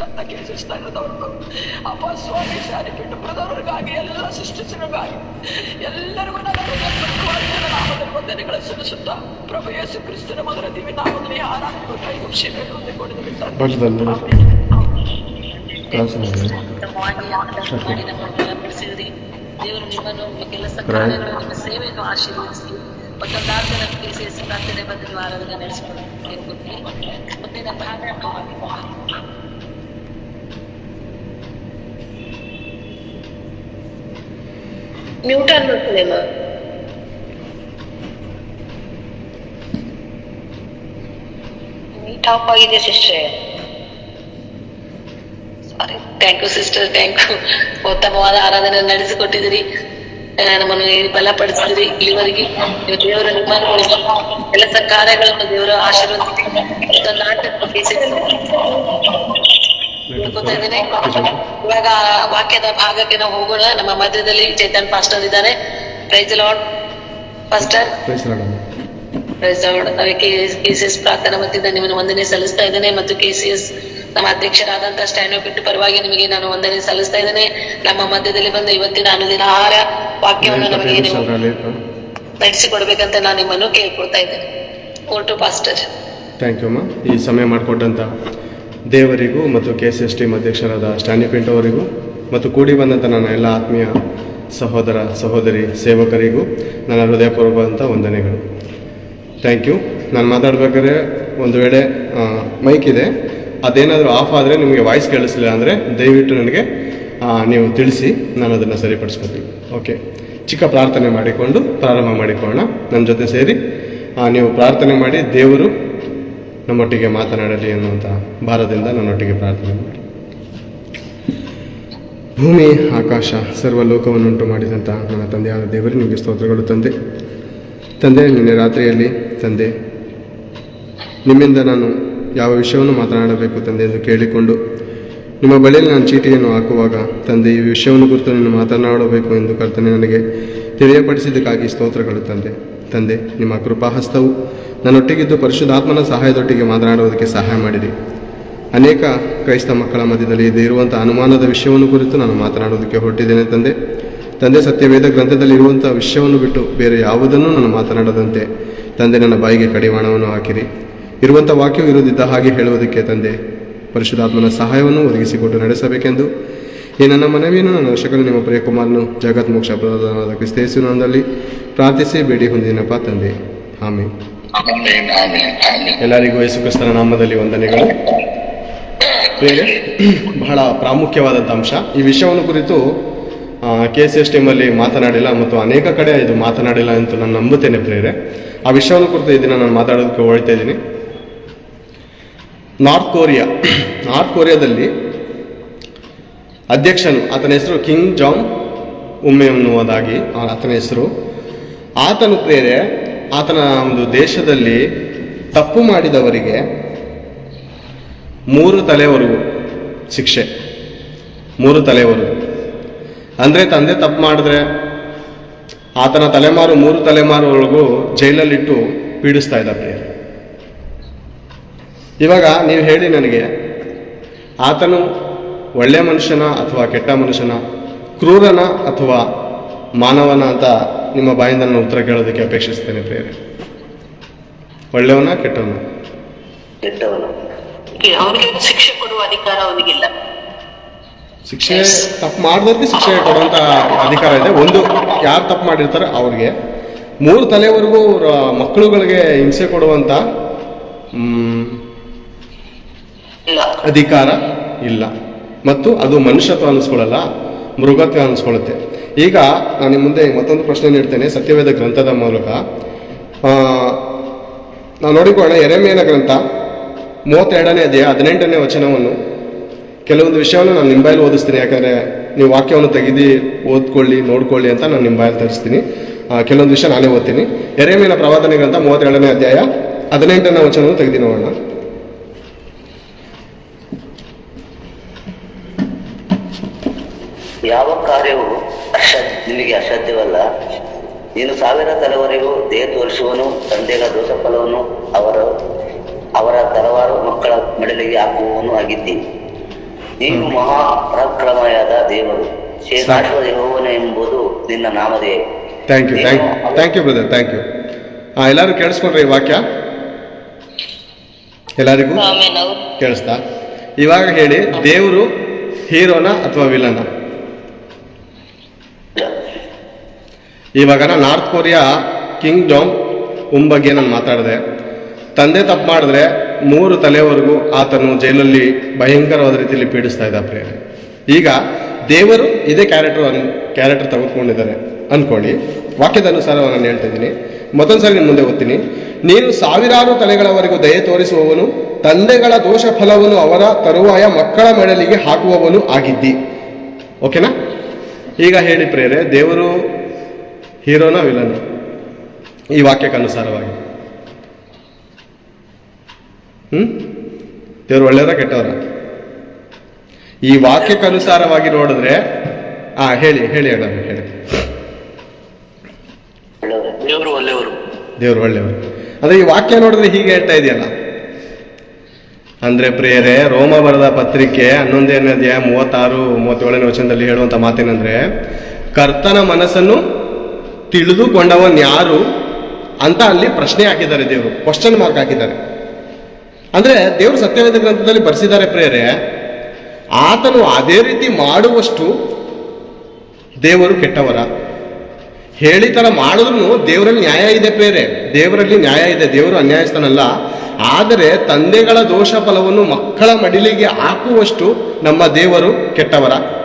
ತನ್ನ ಕೆಲಸದವರಿಗೂ ಅಪ್ಪ ಸ್ವಾಮಿ ಸಾರಿಬಿಟ್ಟು ಬ್ರದರ್ಗಳಿಗಾಗಿ ಎಲ್ಲ ಸಿಸ್ಟರ್ಸ್ಗಳಿಗಾಗಿ ಎಲ್ಲರಿಗೂ ನಾಮದಲ್ಲಿ ವಂದನೆಗಳ ಸಲ್ಲಿಸುತ್ತಾ ಪ್ರಭು ಯೇಸು ಕ್ರಿಸ್ತನ ಮೊದಲ ದಿವಿ ನಾಮದಲ್ಲಿ ಆರಾಧನೆ? ಕೆಲಸ ಮಾಡಿ. ದೇವರು ನಿಮ್ಮನ್ನು ನಿಮ್ಮ ಕೆಲಸ. ಕಾರ್ಯಗಳು ನಿಮ್ಮ ಸೇವೆಯನ್ನು ಆಶೀರ್ವದಿಸಿ ಒಂದು ಪ್ರಾರ್ಥನೆ ಸೇರಿಸಿ ಪ್ರಾರ್ಥನೆ ಬಂದು ನೀವು ಆರಾಧನೆ ನಡೆಸಿಕೊಂಡು ಮುಂದಿನ ಭಾಗ ಮ್ಯೂಟ್ ಅನ್ಬಿಡ್ತೀನಿ ಟಾಪ್ ಆಗಿದೆ sister. Sorry thank you sister thank you ಉತ್ತಮವಾದ ಆರಾಧನೆ ನಡೆಸಿಕೊಟ್ಟಿದ್ದೀರಿ. ನಮ್ಮನ್ನು ಬಲಪಡಿಸಿದ್ರಿ ಇಲ್ಲಿವರೆಗೆ. ನೀವು ದೇವರ ನಿಮ್ಮನ್ನು ಕೆಲಸ ಕಾರ್ಯಗಳನ್ನು ದೇವರ ಆಶೀರ್ವದಿಸಿ. ನಾಟಕ ಇವಾಗ ವಾಕ್ಯದ ಭಾಗಕ್ಕೆ ನಾವು ಹೋಗೋಣ. ನಮ್ಮ ಮಧ್ಯದಲ್ಲಿ ಚೇತನ್ ಪಾಸ್ಟರ್ ಇದ್ದಾರೆ. Praise lord pastor. Praise lord ಅದಕ್ಕೆ ಕೆಸಿಎಸ್ ಪ್ರಾರ್ಥನಾ ಮತ್ತಿಂದ ನಿಮ್ಮನ್ನು ವಂದನೆ ಸಲ್ಲಿಸ್ತಾ ಇದ್ದೇನೆ ಮತ್ತು ಕೆಸಿಎಸ್ ನಮ್ಮ ಅಧ್ಯಕ್ಷರಾದಂತಹ ಸ್ಟ್ಯಾಂಡ್ ಬಿಟ್ಟು ಪರವಾಗಿ ನಿಮಗೆ ನಾನು ವಂದನೆ ಸಲ್ಲಿಸ್ತಾ ಇದ್ದೇನೆ. ನಮ್ಮ ಮಧ್ಯದಲ್ಲಿ ಬಂದ ಇವತ್ತಿನ ಅನುದಿನ ಆಹಾರ ವಾಕ್ಯವನ್ನು ನಮಗೆ ನಡೆಸಿಕೊಡ್ಬೇಕಂತ ನಾನು ನಿಮ್ಮನ್ನು ಕೇಳ್ಕೊಳ್ತಾ ಇದ್ದೇನೆ. ಓಟು ಪಾಸ್ಟರ್ ಥ್ಯಾಂಕ್ ಯು ಅಮ್ಮ ಈ ಸಮಯ ಮಾಡಿಕೊಟ್ಟಂಥ ದೇವರಿಗೂ ಮತ್ತು ಕೆ ಸಿ ಎಸ್ ಟಿ ಅಧ್ಯಕ್ಷರಾದ ಸ್ಟ್ಯಾನಿ ಪಿಂಟ್ ಅವರಿಗೂ ಮತ್ತು ಕೂಡಿ ಬಂದಂಥ ನನ್ನ ಎಲ್ಲ ಆತ್ಮೀಯ ಸಹೋದರ, ಸಹೋದರಿ, ಸೇವಕರಿಗೂ ನನ್ನ ಹೃದಯಪೂರ್ವಕವಾದಂಥ ವಂದನೆಗಳು. ಥ್ಯಾಂಕ್ ಯು ನಾನು ಮಾತಾಡಬೇಕಾದ್ರೆ ಒಂದು ವೇಳೆ ಮೈಕ್ ಇದೆ. ಅದೇನಾದರೂ ಆಫ್ ಆದರೆ ನಿಮಗೆ ವಾಯ್ಸ್ ಕೇಳಿಸಲಿಲ್ಲ ಅಂದರೆ ದಯವಿಟ್ಟು ನನಗೆ ನೀವು ತಿಳಿಸಿ, ನಾನು ಅದನ್ನು ಸರಿಪಡಿಸ್ಕೊತೀನಿ. ಓಕೆ ಚಿಕ್ಕ ಪ್ರಾರ್ಥನೆ ಮಾಡಿಕೊಂಡು ಪ್ರಾರಂಭ ಮಾಡಿಕೊಳ್ಳೋಣ. ನನ್ನ ಜೊತೆ ಸೇರಿ ನೀವು ಪ್ರಾರ್ಥನೆ ಮಾಡಿ ದೇವರು ನಮ್ಮೊಟ್ಟಿಗೆ ಮಾತನಾಡಲಿ ಅನ್ನುವಂಥ ಭಾರದಿಂದ ನನ್ನೊಟ್ಟಿಗೆ ಪ್ರಾರ್ಥನೆ ಭೂಮಿ, ಆಕಾಶ ಸರ್ವ ಲೋಕವನ್ನುಂಟು ಮಾಡಿದಂಥ ನನ್ನ ತಂದೆಯಾದ ದೇವರು, ನಿಮಗೆ ಸ್ತೋತ್ರಗಳು ತಂದೆ. ತಂದೆ, ನಿನ್ನೆ ರಾತ್ರಿಯಲ್ಲಿ ತಂದೆ, ನಿಮ್ಮಿಂದ ನಾನು ಯಾವ ವಿಷಯವನ್ನು ಮಾತನಾಡಬೇಕು ತಂದೆ ಎಂದು ಕೇಳಿಕೊಂಡು, ನಿಮ್ಮ ಬಳಿಯಲ್ಲಿ ನಾನು ಚೀಟಿಯನ್ನು ಹಾಕುವಾಗ ತಂದೆ, ಈ ವಿಷಯವನ್ನು ಕುರಿತು ನೀನು ಮಾತನಾಡಬೇಕು ಎಂದು ಕರ್ತನೆ ನನಗೆ ತಿಳಿಯಪಡಿಸಿದ್ದಕ್ಕಾಗಿ ಸ್ತೋತ್ರಗಳು ತಂದೆ. ತಂದೆ, ನಿಮ್ಮ ಕೃಪಾಹಸ್ತವು ನನ್ನೊಟ್ಟಿಗಿದ್ದು ಪರಿಶುದ್ಧಾತ್ಮನ ಸಹಾಯದೊಟ್ಟಿಗೆ ಮಾತನಾಡುವುದಕ್ಕೆ ಸಹಾಯ ಮಾಡಿರಿ. ಅನೇಕ ಕ್ರೈಸ್ತ ಮಕ್ಕಳ ಮಧ್ಯದಲ್ಲಿ ಇದು ಇರುವಂಥ ಅನುಮಾನದ ವಿಷಯವನ್ನು ಕುರಿತು ನಾನು ಮಾತನಾಡುವುದಕ್ಕೆ ಹೊರಟಿದ್ದೇನೆ ತಂದೆ. ತಂದೆ, ಸತ್ಯವೇದ ಗ್ರಂಥದಲ್ಲಿ ಇರುವಂಥ ವಿಷಯವನ್ನು ಬಿಟ್ಟು ಬೇರೆ ಯಾವುದನ್ನು ನಾನು ಮಾತನಾಡದಂತೆ ತಂದೆ, ನನ್ನ ಬಾಯಿಗೆ ಕಡಿವಾಣವನ್ನು ಹಾಕಿರಿ. ಇರುವಂಥ ವಾಕ್ಯವು ಇರುವುದಿದ್ದ ಹಾಗೆ ಹೇಳುವುದಕ್ಕೆ ತಂದೆ, ಪರಿಶುದ್ಧಾತ್ಮನ ಸಹಾಯವನ್ನು ಒದಗಿಸಿಕೊಟ್ಟು ನಡೆಸಬೇಕೆಂದು. ಈ ನನ್ನ ಮನವಿಯನ್ನು ನನ್ನ ರಕ್ಷಕನು ನಿಮ್ಮ ಪ್ರಿಯಕುಮಾರನು ಜಗತ್ ಮೋಕ್ಷ ಪ್ರಧಾನವಾದ ಕ್ರಿಸ್ತೇಸಿನಲ್ಲಿ ಪ್ರಾರ್ಥಿಸಿ, ಬೇಡಿ ಹೊಂದಿನಪ್ಪ ತಂದೆ. ಆಮೇಲೆ ಎಲ್ಲರಿಗೂ ಯೇಸುಕ್ರಿಸ್ತನ ನಾಮದಲ್ಲಿ ವಂದನೆಗಳು. ಬೇರೆ ಬಹಳ ಪ್ರಾಮುಖ್ಯವಾದಂಥ ಅಂಶ. ಈ ವಿಷಯವನ್ನು ಕುರಿತು ಕೆ ಸಿ ಎಸ್ ಟೀಮಲ್ಲಿ ಮಾತನಾಡಿಲ್ಲ ಮತ್ತು ಅನೇಕ ಕಡೆ ಇದು ಮಾತನಾಡಿಲ್ಲ ಅಂತ ನಾನು ನಂಬುತ್ತೇನೆ ಪ್ರೇರೆ ಆ ವಿಷಯವನ್ನು ಕುರಿತು ಇದನ್ನು ನಾನು ಮಾತಾಡೋದಕ್ಕೆ ಹೊಳ್ತಾ ಇದ್ದೀನಿ. North Korea. ನಾರ್ತ್ ಕೊರಿಯಾದಲ್ಲಿ ಅಧ್ಯಕ್ಷನು, ಆತನ ಹೆಸರು ಕಿಂಗ್ ಜಾಂಗ್ ಉಮ್ಮೆ ಅನ್ನುವುದಾಗಿ ಆತನ ಹೆಸರು. ಆತನು ಪ್ರೇರೆ ಆತನ ಒಂದು ದೇಶದಲ್ಲಿ ತಪ್ಪು ಮಾಡಿದವರಿಗೆ ಮೂರು ತಲೆವರೆಗೂ ಶಿಕ್ಷೆ. ಮೂರು ತಲೆವರೆಗೂ ಅಂದರೆ ತಂದೆ ತಪ್ಪು ಮಾಡಿದ್ರೆ ಆತನ ತಲೆಮಾರು ಮೂರು ತಲೆಮಾರುಗಳಿಗೂ ಜೈಲಲ್ಲಿಟ್ಟು ಪೀಡಿಸ್ತಾ ಇದ್ದ ಪ್ರಿಯರು. ಇವಾಗ ನೀವು ಹೇಳಿ ನನಗೆ, ಆತನು ಒಳ್ಳೆಯ ಮನುಷ್ಯನ ಅಥವಾ ಕೆಟ್ಟ ಮನುಷ್ಯನ, ಕ್ರೂರನ ಅಥವಾ ಮಾನವನ ಅಂತ ನಿಮ್ಮ ಬಾಯಿಂದ ನಾನು ಉತ್ತರ ಕೇಳೋದಕ್ಕೆ ಅಪೇಕ್ಷಿಸ್ತೇನೆ ಪ್ರೇರೆ ಒಳ್ಳೆಯವನ ಕೆಟ್ಟವನ? ಕೆಟ್ಟವನು? ಅವರಿಗೆ ಶಿಕ್ಷೆ ಕೊಡುವ ಅಧಿಕಾರ ಅವನಿಗಿಲ್ಲ. ಶಿಕ್ಷೆ ತಪ್ಪು ಮಾಡಿದವ್ರಿಗೆ ಶಿಕ್ಷೆ ಕೊಡುವಂಥ ಅಧಿಕಾರ ಇದೆ. ಒಂದು ಯಾರು ತಪ್ಪು ಮಾಡಿರ್ತಾರೆ ಅವ್ರಿಗೆ. ಮೂರು ತಲೆವರೆಗೂ ಅವರ ಮಕ್ಕಳುಗಳಿಗೆ ಹಿಂಸೆ ಕೊಡುವಂಥ ಇಲ್ಲ. ಅಧಿಕಾರ ಇಲ್ಲ. ಮತ್ತು ಅದು ಮನುಷ್ಯತ್ವ ಅನಿಸ್ಕೊಳ್ಳಲ್ಲ ಮೃಗತ್ವ ಅನಿಸ್ಕೊಳ್ಳುತ್ತೆ. ಈಗ ನಾನು ನಿಮ್ಮ ಮುಂದೆ ಮತ್ತೊಂದು ಪ್ರಶ್ನೆ ನೀಡ್ತೇನೆ ಸತ್ಯವೇದ ಗ್ರಂಥದ ಮೂಲಕ. ನಾವು ನೋಡಿಕೊಳ್ಳೋಣ ಎರೆಮೇನ ಗ್ರಂಥ, ಮೂವತ್ತೆರಡನೇ ಅಧ್ಯಾಯ, ಹದಿನೆಂಟನೇ ವಚನವನ್ನು. ಕೆಲವೊಂದು ವಿಷಯವನ್ನು ನಾನು ನಿಂಬಾಯಲ್ಲಿ ಬಾಯಲ್ಲಿ ಓದಿಸ್ತೀನಿ, ಯಾಕಂದರೆ ನೀವು ವಾಕ್ಯವನ್ನು ತೆಗೆದು ಓದ್ಕೊಳ್ಳಿ, ನೋಡ್ಕೊಳ್ಳಿ ಅಂತ ನಾನು ನಿಂಬಾಯಲ್ಲಿ ಬಾಯಲ್ಲಿ ತರಿಸ್ತೀನಿ. ಕೆಲವೊಂದು ವಿಷಯ ನಾನೇ ಓದ್ತೀನಿ. ಎರೆಮೇನ ಪ್ರವಾದನೆ ಗ್ರಂಥ, ಮೂವತ್ತೆರಡನೇ ಅಧ್ಯಾಯ, ಹದಿನೆಂಟನೇ ವಚನವನ್ನು ತೆಗೆದು ನೋಡೋಣ ಯಾವ ಕಾರ್ಯವು ನಿನಗೆ ಅಸಾಧ್ಯವಲ್ಲ ನೀನು ಸಾವಿರ ತಲೆವರೆಗೂ ದೇಹ ತೋರಿಸುವನು ತಂದೆಗಳ ದೋಷ ಫಲವನ್ನು ಅವರ ಅವರ ತಲವಾರು ಮಕ್ಕಳ ಮಡಲಿಗೆ ಹಾಕುವವನು ಆಗಿದ್ದಿ. ನೀನು ಮಹಾ ಪರಾಕ್ರಮಯಾದ ದೇವರು. ಶೇಷಾಶ್ವ ದೇವನ ಎಂಬುದು ನಿನ್ನ ನಾಮದೇ. Thank you thank you thank you brother thank you ಹಾಂ ಎಲ್ಲರೂ ಕೇಳಿಸ್ಕೊಂಡ್ರಿ ಈ ವಾಕ್ಯ? ಎಲ್ಲರಿಗೂ? ಆಮೇಲೆ ನಾವು ಕೇಳಿಸ್ತಾ? ಇವಾಗ ಹೇಳಿ ದೇವರು ಹೀರೋನ ಅಥವಾ ವಿಲನ? ಇವಾಗ ನಾರ್ತ್ ಕೊರಿಯಾ ಕಿಂಗ್ ಉಮ್ ಬಗ್ಗೆ ನಾನು ಮಾತಾಡಿದೆ. ತಂದೆ ತಪ್ಪು ಮಾಡಿದ್ರೆ ಮೂರು ತಲೆವರೆಗೂ ಆತನು ಜೈಲಲ್ಲಿ ಭಯಂಕರವಾದ ರೀತಿಯಲ್ಲಿ ಪೀಡಿಸ್ತಾ ಇದ್ದ ಈಗ ದೇವರು ಇದೇ ಕ್ಯಾರೆಕ್ಟರ್ ಅನ್ ಕ್ಯಾರೆಕ್ಟರ್ ತೆಗೆದುಕೊಂಡಿದ್ದಾರೆ ಅಂದ್ಕೊಳ್ಳಿ ವಾಕ್ಯದ ಅನುಸಾರ ನಾನು ಹೇಳ್ತಾ ಇದ್ದೀನಿ. ಮತ್ತೊಂದು ಸಲ ಮುಂದೆ ಓದ್ತೀನಿ ನೀನು ಸಾವಿರಾರು ತಲೆಗಳವರೆಗೂ ದಯೆ ತೋರಿಸುವವನು, ತಂದೆಗಳ ದೋಷ ಫಲವನ್ನು ಅವರ ತರುವಾಯ ಮಕ್ಕಳ ಮಡಲಿಗೆ ಹಾಕುವವನು ಆಗಿದ್ದಿ. ಓಕೆನಾ ಈಗ ಹೇಳಿ ಪ್ರೇರೆ ದೇವರು ಹೀರೋನ ವಿಲನ್. ಈ ವಾಕ್ಯಕ್ಕೆ ಅನುಸಾರವಾಗಿ ಹ್ಮ್? ದೇವ್ರು ಒಳ್ಳೆಯವರ ಕೆಟ್ಟವರ? ಈ ವಾಕ್ಯಕ್ಕೆ ಅನುಸಾರವಾಗಿ ನೋಡಿದ್ರೆ ಆ ಹೇಳಿ ಹೇಳಿ ಹೇಳ. ಹೇಳಿ. ದೇವರು ಒಳ್ಳೆಯವರು. ದೇವ್ರು ಒಳ್ಳೆಯವರು. ಅಂದ್ರೆ ಈ ವಾಕ್ಯ ನೋಡಿದ್ರೆ ಹೀಗೆ ಹೇಳ್ತಾ ಇದೆಯಲ್ಲ. ಅಂದ್ರೆ ಪ್ರಿಯರೇ ರೋಮ ಬರೆದ ಪತ್ರಿಕೆ ಹನ್ನೊಂದನೇ ಅಧ್ಯಾಯ ಮೂವತ್ತಾರು ಮೂವತ್ತೇಳನೇ ವಚನದಲ್ಲಿ ಹೇಳುವಂತ ಮಾತೇನಂದ್ರೆ ಕರ್ತನ ಮನಸ್ಸನ್ನು ತಿಳಿದುಕೊಂಡವನ್ ಯಾರು ಅಂತ ಅಲ್ಲಿ ಪ್ರಶ್ನೆ ಹಾಕಿದ್ದಾರೆ ದೇವರು ಕ್ವಶನ್ ಮಾರ್ಕ್ ಹಾಕಿದ್ದಾರೆ. ಅಂದ್ರೆ ದೇವರು ಸತ್ಯವೇದ ಗ್ರಂಥದಲ್ಲಿ ಬರೆಸಿದ್ದಾರೆ ಪ್ರೇರೆ ಆತನು ಅದೇ ರೀತಿ ಮಾಡುವಷ್ಟು ದೇವರು ಕೆಟ್ಟವರ. ಹೇಳಿತರ ಮಾಡಿದ್ರು ದೇವರಲ್ಲಿ ನ್ಯಾಯ ಇದೆ ಪ್ರೇರೆ ದೇವರಲ್ಲಿ ನ್ಯಾಯ ಇದೆ, ದೇವರು ಅನ್ಯಾಯಿಸ್ತಾನಲ್ಲ ಆದರೆ ತಂದೆಗಳ ದೋಷ ಫಲವನ್ನು ಮಕ್ಕಳ ಮಡಿಲಿಗೆ ಹಾಕುವಷ್ಟು ನಮ್ಮ ದೇವರು ಕೆಟ್ಟವರ.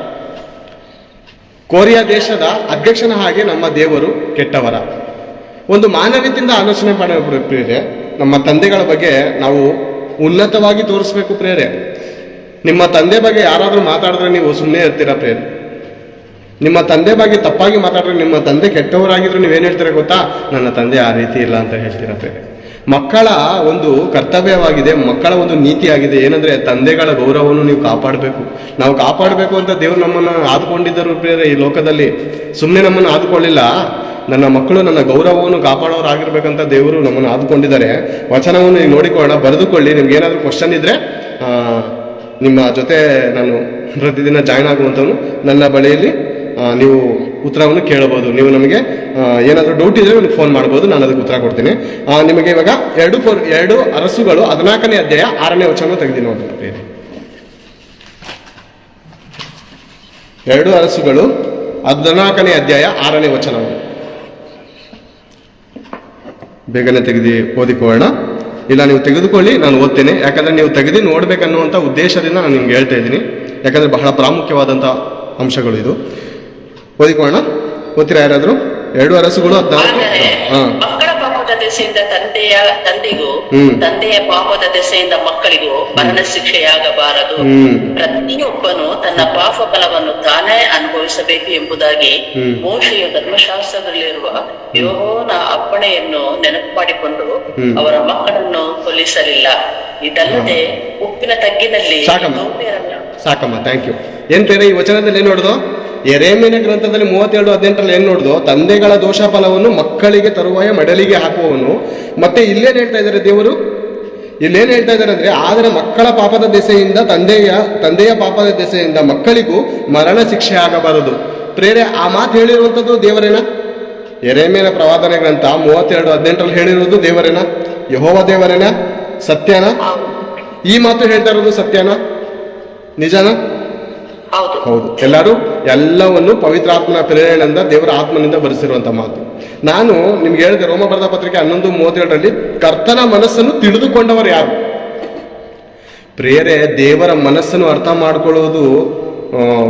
ಕೊರಿಯಾ ದೇಶದ ಅಧ್ಯಕ್ಷನ ಹಾಗೆ ನಮ್ಮ ದೇವರು ಕೆಟ್ಟವರ. ಒಂದು ಮಾನವೀಯತೆಯಿಂದ ಆಲೋಚನೆ ಮಾಡಬೇಕು ಪ್ರೇರೆ ನಮ್ಮ ತಂದೆಗಳ ಬಗ್ಗೆ ನಾವು ಉನ್ನತವಾಗಿ ತೋರಿಸ್ಬೇಕು ಪ್ರೇರೆ ನಿಮ್ಮ ತಂದೆ ಬಗ್ಗೆ ಯಾರಾದರೂ ಮಾತಾಡಿದ್ರೆ ನೀವು ಸುಮ್ಮನೆ ಇರ್ತೀರಾ ಪ್ರೇರೆ ನಿಮ್ಮ ತಂದೆ ಬಗ್ಗೆ ತಪ್ಪಾಗಿ ಮಾತಾಡಿದ್ರೆ ನಿಮ್ಮ ತಂದೆ ಕೆಟ್ಟವರಾಗಿದ್ರು ನೀವೇನು ಹೇಳ್ತೀರಾ ಗೊತ್ತಾ? ನನ್ನ ತಂದೆ ಆ ರೀತಿ ಇಲ್ಲ ಅಂತ ಹೇಳ್ತೀರಾ ಬೇರೆ ಮಕ್ಕಳ ಒಂದು ಕರ್ತವ್ಯವಾಗಿದೆ, ಮಕ್ಕಳ ಒಂದು ನೀತಿಯಾಗಿದೆ. ಏನಂದ್ರೆ ತಂದೆಗಳ ಗೌರವವನ್ನು ನೀವು ಕಾಪಾಡಬೇಕು. ನಾವು ಕಾಪಾಡಬೇಕು ಅಂತ ದೇವರು ನಮ್ಮನ್ನು ಆದುಕೊಂಡಿದ್ದರು ಬೇರೆ ಈ ಲೋಕದಲ್ಲಿ. ಸುಮ್ಮನೆ ನಮ್ಮನ್ನು ಆದುಕೊಳ್ಳಿಲ್ಲ. ನನ್ನ ಮಕ್ಕಳು ನನ್ನ ಗೌರವವನ್ನು ಕಾಪಾಡೋರಾಗಿರ್ಬೇಕಂತ ದೇವರು ನಮ್ಮನ್ನು ಆದುಕೊಂಡಿದ್ದಾರೆ. ವಚನವನ್ನು ನೀವು ನೋಡಿಕೊಳ್ಳೋಣ, ಬರೆದುಕೊಳ್ಳಿ. ನಿಮ್ಗೆ ಏನಾದರೂ ಕ್ವಶನ್ ಇದ್ರೆ ನಿಮ್ಮ ಜೊತೆ ನಾನು ಪ್ರತಿದಿನ ಜಾಯ್ನ್ ಆಗುವಂಥವನು ನನ್ನ ಬಳಿಯಲ್ಲಿ ನೀವು ಉತ್ತರವನ್ನು ಕೇಳಬಹುದು. ನೀವು ನಮಗೆ ಏನಾದರೂ ಡೌಟ್ ಇದ್ರೆ ನನಗೆ ಫೋನ್ ಮಾಡ್ಬೋದು, ನಾನು ಅದಕ್ಕೆ ಉತ್ತರ ಕೊಡ್ತೀನಿ. ನಿಮಗೆ ಇವಾಗ ಎರಡು ಎರಡು ಅರಸುಗಳು ಹದಿನಾಲ್ಕನೇ ಅಧ್ಯಾಯ ಆರನೇ ವಚನ ತೆಗೆದು. ಎರಡು ಅರಸುಗಳು ಹದಿನಾಲ್ಕನೇ ಅಧ್ಯಾಯ ಆರನೇ ವಚನವನ್ನು. ಬೇಗನೆ ತೆಗೆದು, ಓದಿಕೊಳ್ಳೋಣ. ಇಲ್ಲ, ನೀವು ತೆಗೆದುಕೊಳ್ಳಿ, ನಾನು ಓದ್ತೇನೆ. ಯಾಕಂದ್ರೆ ನೀವು ತೆಗೆದು ನೋಡ್ಬೇಕನ್ನುವಂಥ ಉದ್ದೇಶದಿಂದ ನಾನು ನಿಮ್ಗೆ ಹೇಳ್ತಾ ಇದ್ದೀನಿ. ಯಾಕಂದ್ರೆ ಬಹಳ ಪ್ರಾಮುಖ್ಯವಾದಂಥ ಅಂಶಗಳು ಇದು. ಓದಿಕೊಳ್ಳೋಣ? ಓದ್ತೀರಾ ಯಾರಾದರೂ? ಎರಡು ಅರಸುಗಳು ಹದಿನಾಲ್ಕು ಮಕ್ಕಳ ಪಾಪದ ದೆಸೆಯಿಂದ ತಂದೆಯ ತಂದೆಗೂ ತಂದೆಯ ಪಾಪದ ದೆಸೆಯಿಂದ ಮಕ್ಕಳಿಗೂ ಮರಣ ಶಿಕ್ಷೆಯಾಗಬಾರದು. ಪ್ರತಿಯೊಬ್ಬನು ತನ್ನ ಪಾಪ ಫಲವನ್ನು ತಾನೇ ಅನುಭವಿಸಬೇಕು ಎಂಬುದಾಗಿ. ಮೋಶೆಯ ಧರ್ಮಶಾಸ್ತ್ರದಲ್ಲಿರುವ ಯೋನ ಅಪ್ಪಣೆಯನ್ನು ನೆನಪು ಮಾಡಿಕೊಂಡು ಅವರ ಮಕ್ಕಳನ್ನು ಕೊಲ್ಲಿಸಲಿಲ್ಲ. ಇದಲ್ಲದೆ ಉಪ್ಪಿನ ತಗ್ಗಿನಲ್ಲಿ ಸಾಕಮ್ಮ. ಥ್ಯಾಂಕ್ ಯು ಬೇರೆ ಈ ವಚನದಲ್ಲಿ ಏನು ನೋಡ್ದು? ಎರೇಮಿನ ಗ್ರಂಥದಲ್ಲಿ ಮೂವತ್ತೆರಡು ಹದಿನೆಂಟರಲ್ಲಿ ಏನು ನೋಡ್ದು? ತಂದೆಗಳ ದೋಷ ಫಲವನ್ನು ಮಕ್ಕಳಿಗೆ ತರುವಾಯ ಮಡಲಿಗೆ ಹಾಕುವವನು. ಮತ್ತೆ ಇಲ್ಲೇನು ಹೇಳ್ತಾ ಇದ್ದಾರೆ ದೇವರು? ಇಲ್ಲೇನು ಹೇಳ್ತಾ ಇದ್ದಾರೆ ಅಂದ್ರೆ, ಆದರೆ ಮಕ್ಕಳ ಪಾಪದ ದೆಸೆಯಿಂದ ತಂದೆಯ ತಂದೆಯ ಪಾಪದ ದೆಸೆಯಿಂದ ಮಕ್ಕಳಿಗೂ ಮರಣ ಶಿಕ್ಷೆ ಆಗಬಾರದು. ಪ್ರೇರೆ, ಆ ಮಾತು ಹೇಳಿರುವಂಥದ್ದು ದೇವರೇನ? ಎರೇಮೇನ ಪ್ರವಾದನೆ ಗ್ರಂಥ ಮೂವತ್ತೆರಡು ಹದಿನೆಂಟರಲ್ಲಿ ಹೇಳಿರುವುದು ದೇವರೇನ? ಯಹೋವ ದೇವರೇನ? ಸತ್ಯನ? ಈ ಮಾತು ಹೇಳ್ತಾ ಇರೋದು ಸತ್ಯನ? ನಿಜನಾ? ಹೌದು. ಎಲ್ಲರೂ ಎಲ್ಲವನ್ನು ಪವಿತ್ರಾತ್ಮನ ಪ್ರೇರಣೆಯಿಂದ ದೇವರ ಆತ್ಮನಿಂದ ಬರೆಸಿರುವಂತ ಮಾತು. ನಾನು ನಿಮ್ಗೆ ಹೇಳಿದೆ, ರೋಮ ಬರೆದ ಪತ್ರಿಕೆ ಹನ್ನೊಂದು ಮೂವತ್ತೆರಡರಲ್ಲಿ ಕರ್ತನ ಮನಸ್ಸನ್ನು ತಿಳಿದುಕೊಂಡವರು ಯಾರು? ಪ್ರೇರೆ, ದೇವರ ಮನಸ್ಸನ್ನು ಅರ್ಥ ಮಾಡ್ಕೊಳ್ಳೋದು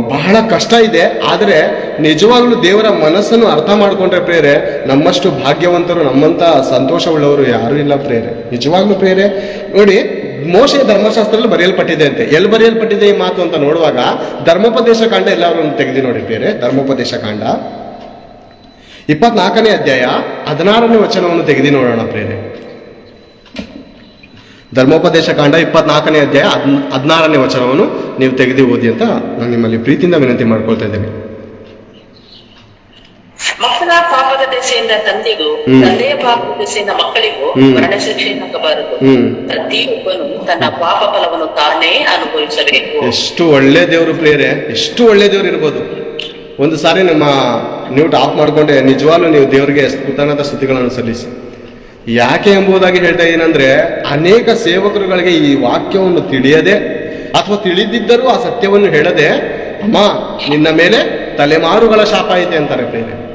ಬಹಳ ಕಷ್ಟ ಇದೆ. ಆದರೆ ನಿಜವಾಗ್ಲೂ ದೇವರ ಮನಸ್ಸನ್ನು ಅರ್ಥ ಮಾಡಿಕೊಂಡ್ರೆ ಪ್ರೇರೆ, ನಮ್ಮಷ್ಟು ಭಾಗ್ಯವಂತರು, ನಮ್ಮಂತ ಸಂತೋಷವುಳ್ಳವರು ಯಾರೂ ಇಲ್ಲ ಪ್ರೇರೆ. ನಿಜವಾಗ್ಲೂ ಪ್ರೇರೆ? ನೋಡಿ ಮೋಶೆ ಧರ್ಮಶಾಸ್ತ್ರದಲ್ಲಿ ಬರೆಯಲ್ಪಟ್ಟಿದೆ ಅಂತೆ. ಎಲ್ಲಿ ಬರೆಯಲ್ಪಟ್ಟಿದೆ ಈ ಮಾತು ಅಂತ ನೋಡುವಾಗ ಧರ್ಮೋಪದೇಶ ಕಾಂಡ ಎಲ್ಲರೂ ತೆಗೆದು ನೋಡಿ ಬೇರೆ ಧರ್ಮೋಪದೇಶ ಕಾಂಡ. ಇಪ್ಪತ್ನಾಲ್ಕನೇ ಅಧ್ಯಾಯ ಹದಿನಾರನೇ ವಚನವನ್ನು ತೆಗೆದು ನೋಡೋಣ ಪ್ರೇರೆ. ಧರ್ಮೋಪದೇಶ ಕಾಂಡ ಇಪ್ಪತ್ನಾಲ್ಕನೇ ಅಧ್ಯಾಯ ಹದ್ ಹದಿನಾರನೇ ವಚನವನ್ನು ನೀವು ತೆಗೆದು ಓದಿ ಅಂತ ನಾನು ನಿಮ್ಮಲ್ಲಿ ಪ್ರೀತಿಯಿಂದ ವಿನಂತಿ ಮಾಡ್ಕೊಳ್ತಾ ಇದ್ದೇನೆ. ಮಕ್ಕಳ ಪಾಪದ ದೆಸೆಯಿಂದ ತಂದೆಗೂ. ತಂದೆಯ ಪಾಪದ ದೆಸೆಯಿಂದ ಮಕ್ಕಳಿಗೂ ಹ್ಮ್. ಮರಣ ಶಿಕ್ಷೆಯಾಗಬಾರದು ಹ್ಮ್. ಪ್ರತಿಯೊಬ್ಬನು ತನ್ನ ಪಾಪ ಫಲವನ್ನು ತಾನೇ ಅನುಭವಿಸಬೇಕು. ಎಷ್ಟು ಒಳ್ಳೆ ದೇವರು ಪ್ರೇರೆ ಎಷ್ಟು ಒಳ್ಳೆ ದೇವ್ರು ಇರ್ಬೋದು. ಒಂದು ಸಾರಿ ನಮ್ಮ ನೀವು ಟಾಪ್ ಮಾಡಿಕೊಂಡೆ ನಿಜವಾಗ್ಲೂ ನೀವು ದೇವರಿಗೆ ಕೃತಜ್ಞತ ಸ್ತುತಿಗಳನ್ನು ಸಲ್ಲಿಸಿ. ಯಾಕೆ ಎಂಬುದಾಗಿ ಹೇಳ್ತಾ ಏನಂದ್ರೆ ಅನೇಕ ಸೇವಕರುಗಳಿಗೆ ಈ ವಾಕ್ಯವನ್ನು ತಿಳಿಯದೆ ಅಥವಾ ತಿಳಿದಿದ್ದರೂ ಆ ಸತ್ಯವನ್ನು ಹೇಳದೆ ಅಮ್ಮ ನಿನ್ನ ಮೇಲೆ ತಲೆಮಾರುಗಳ ಶಾಪ ಐತೆ ಅಂತಾರೆ ಪ್ರೇರೆ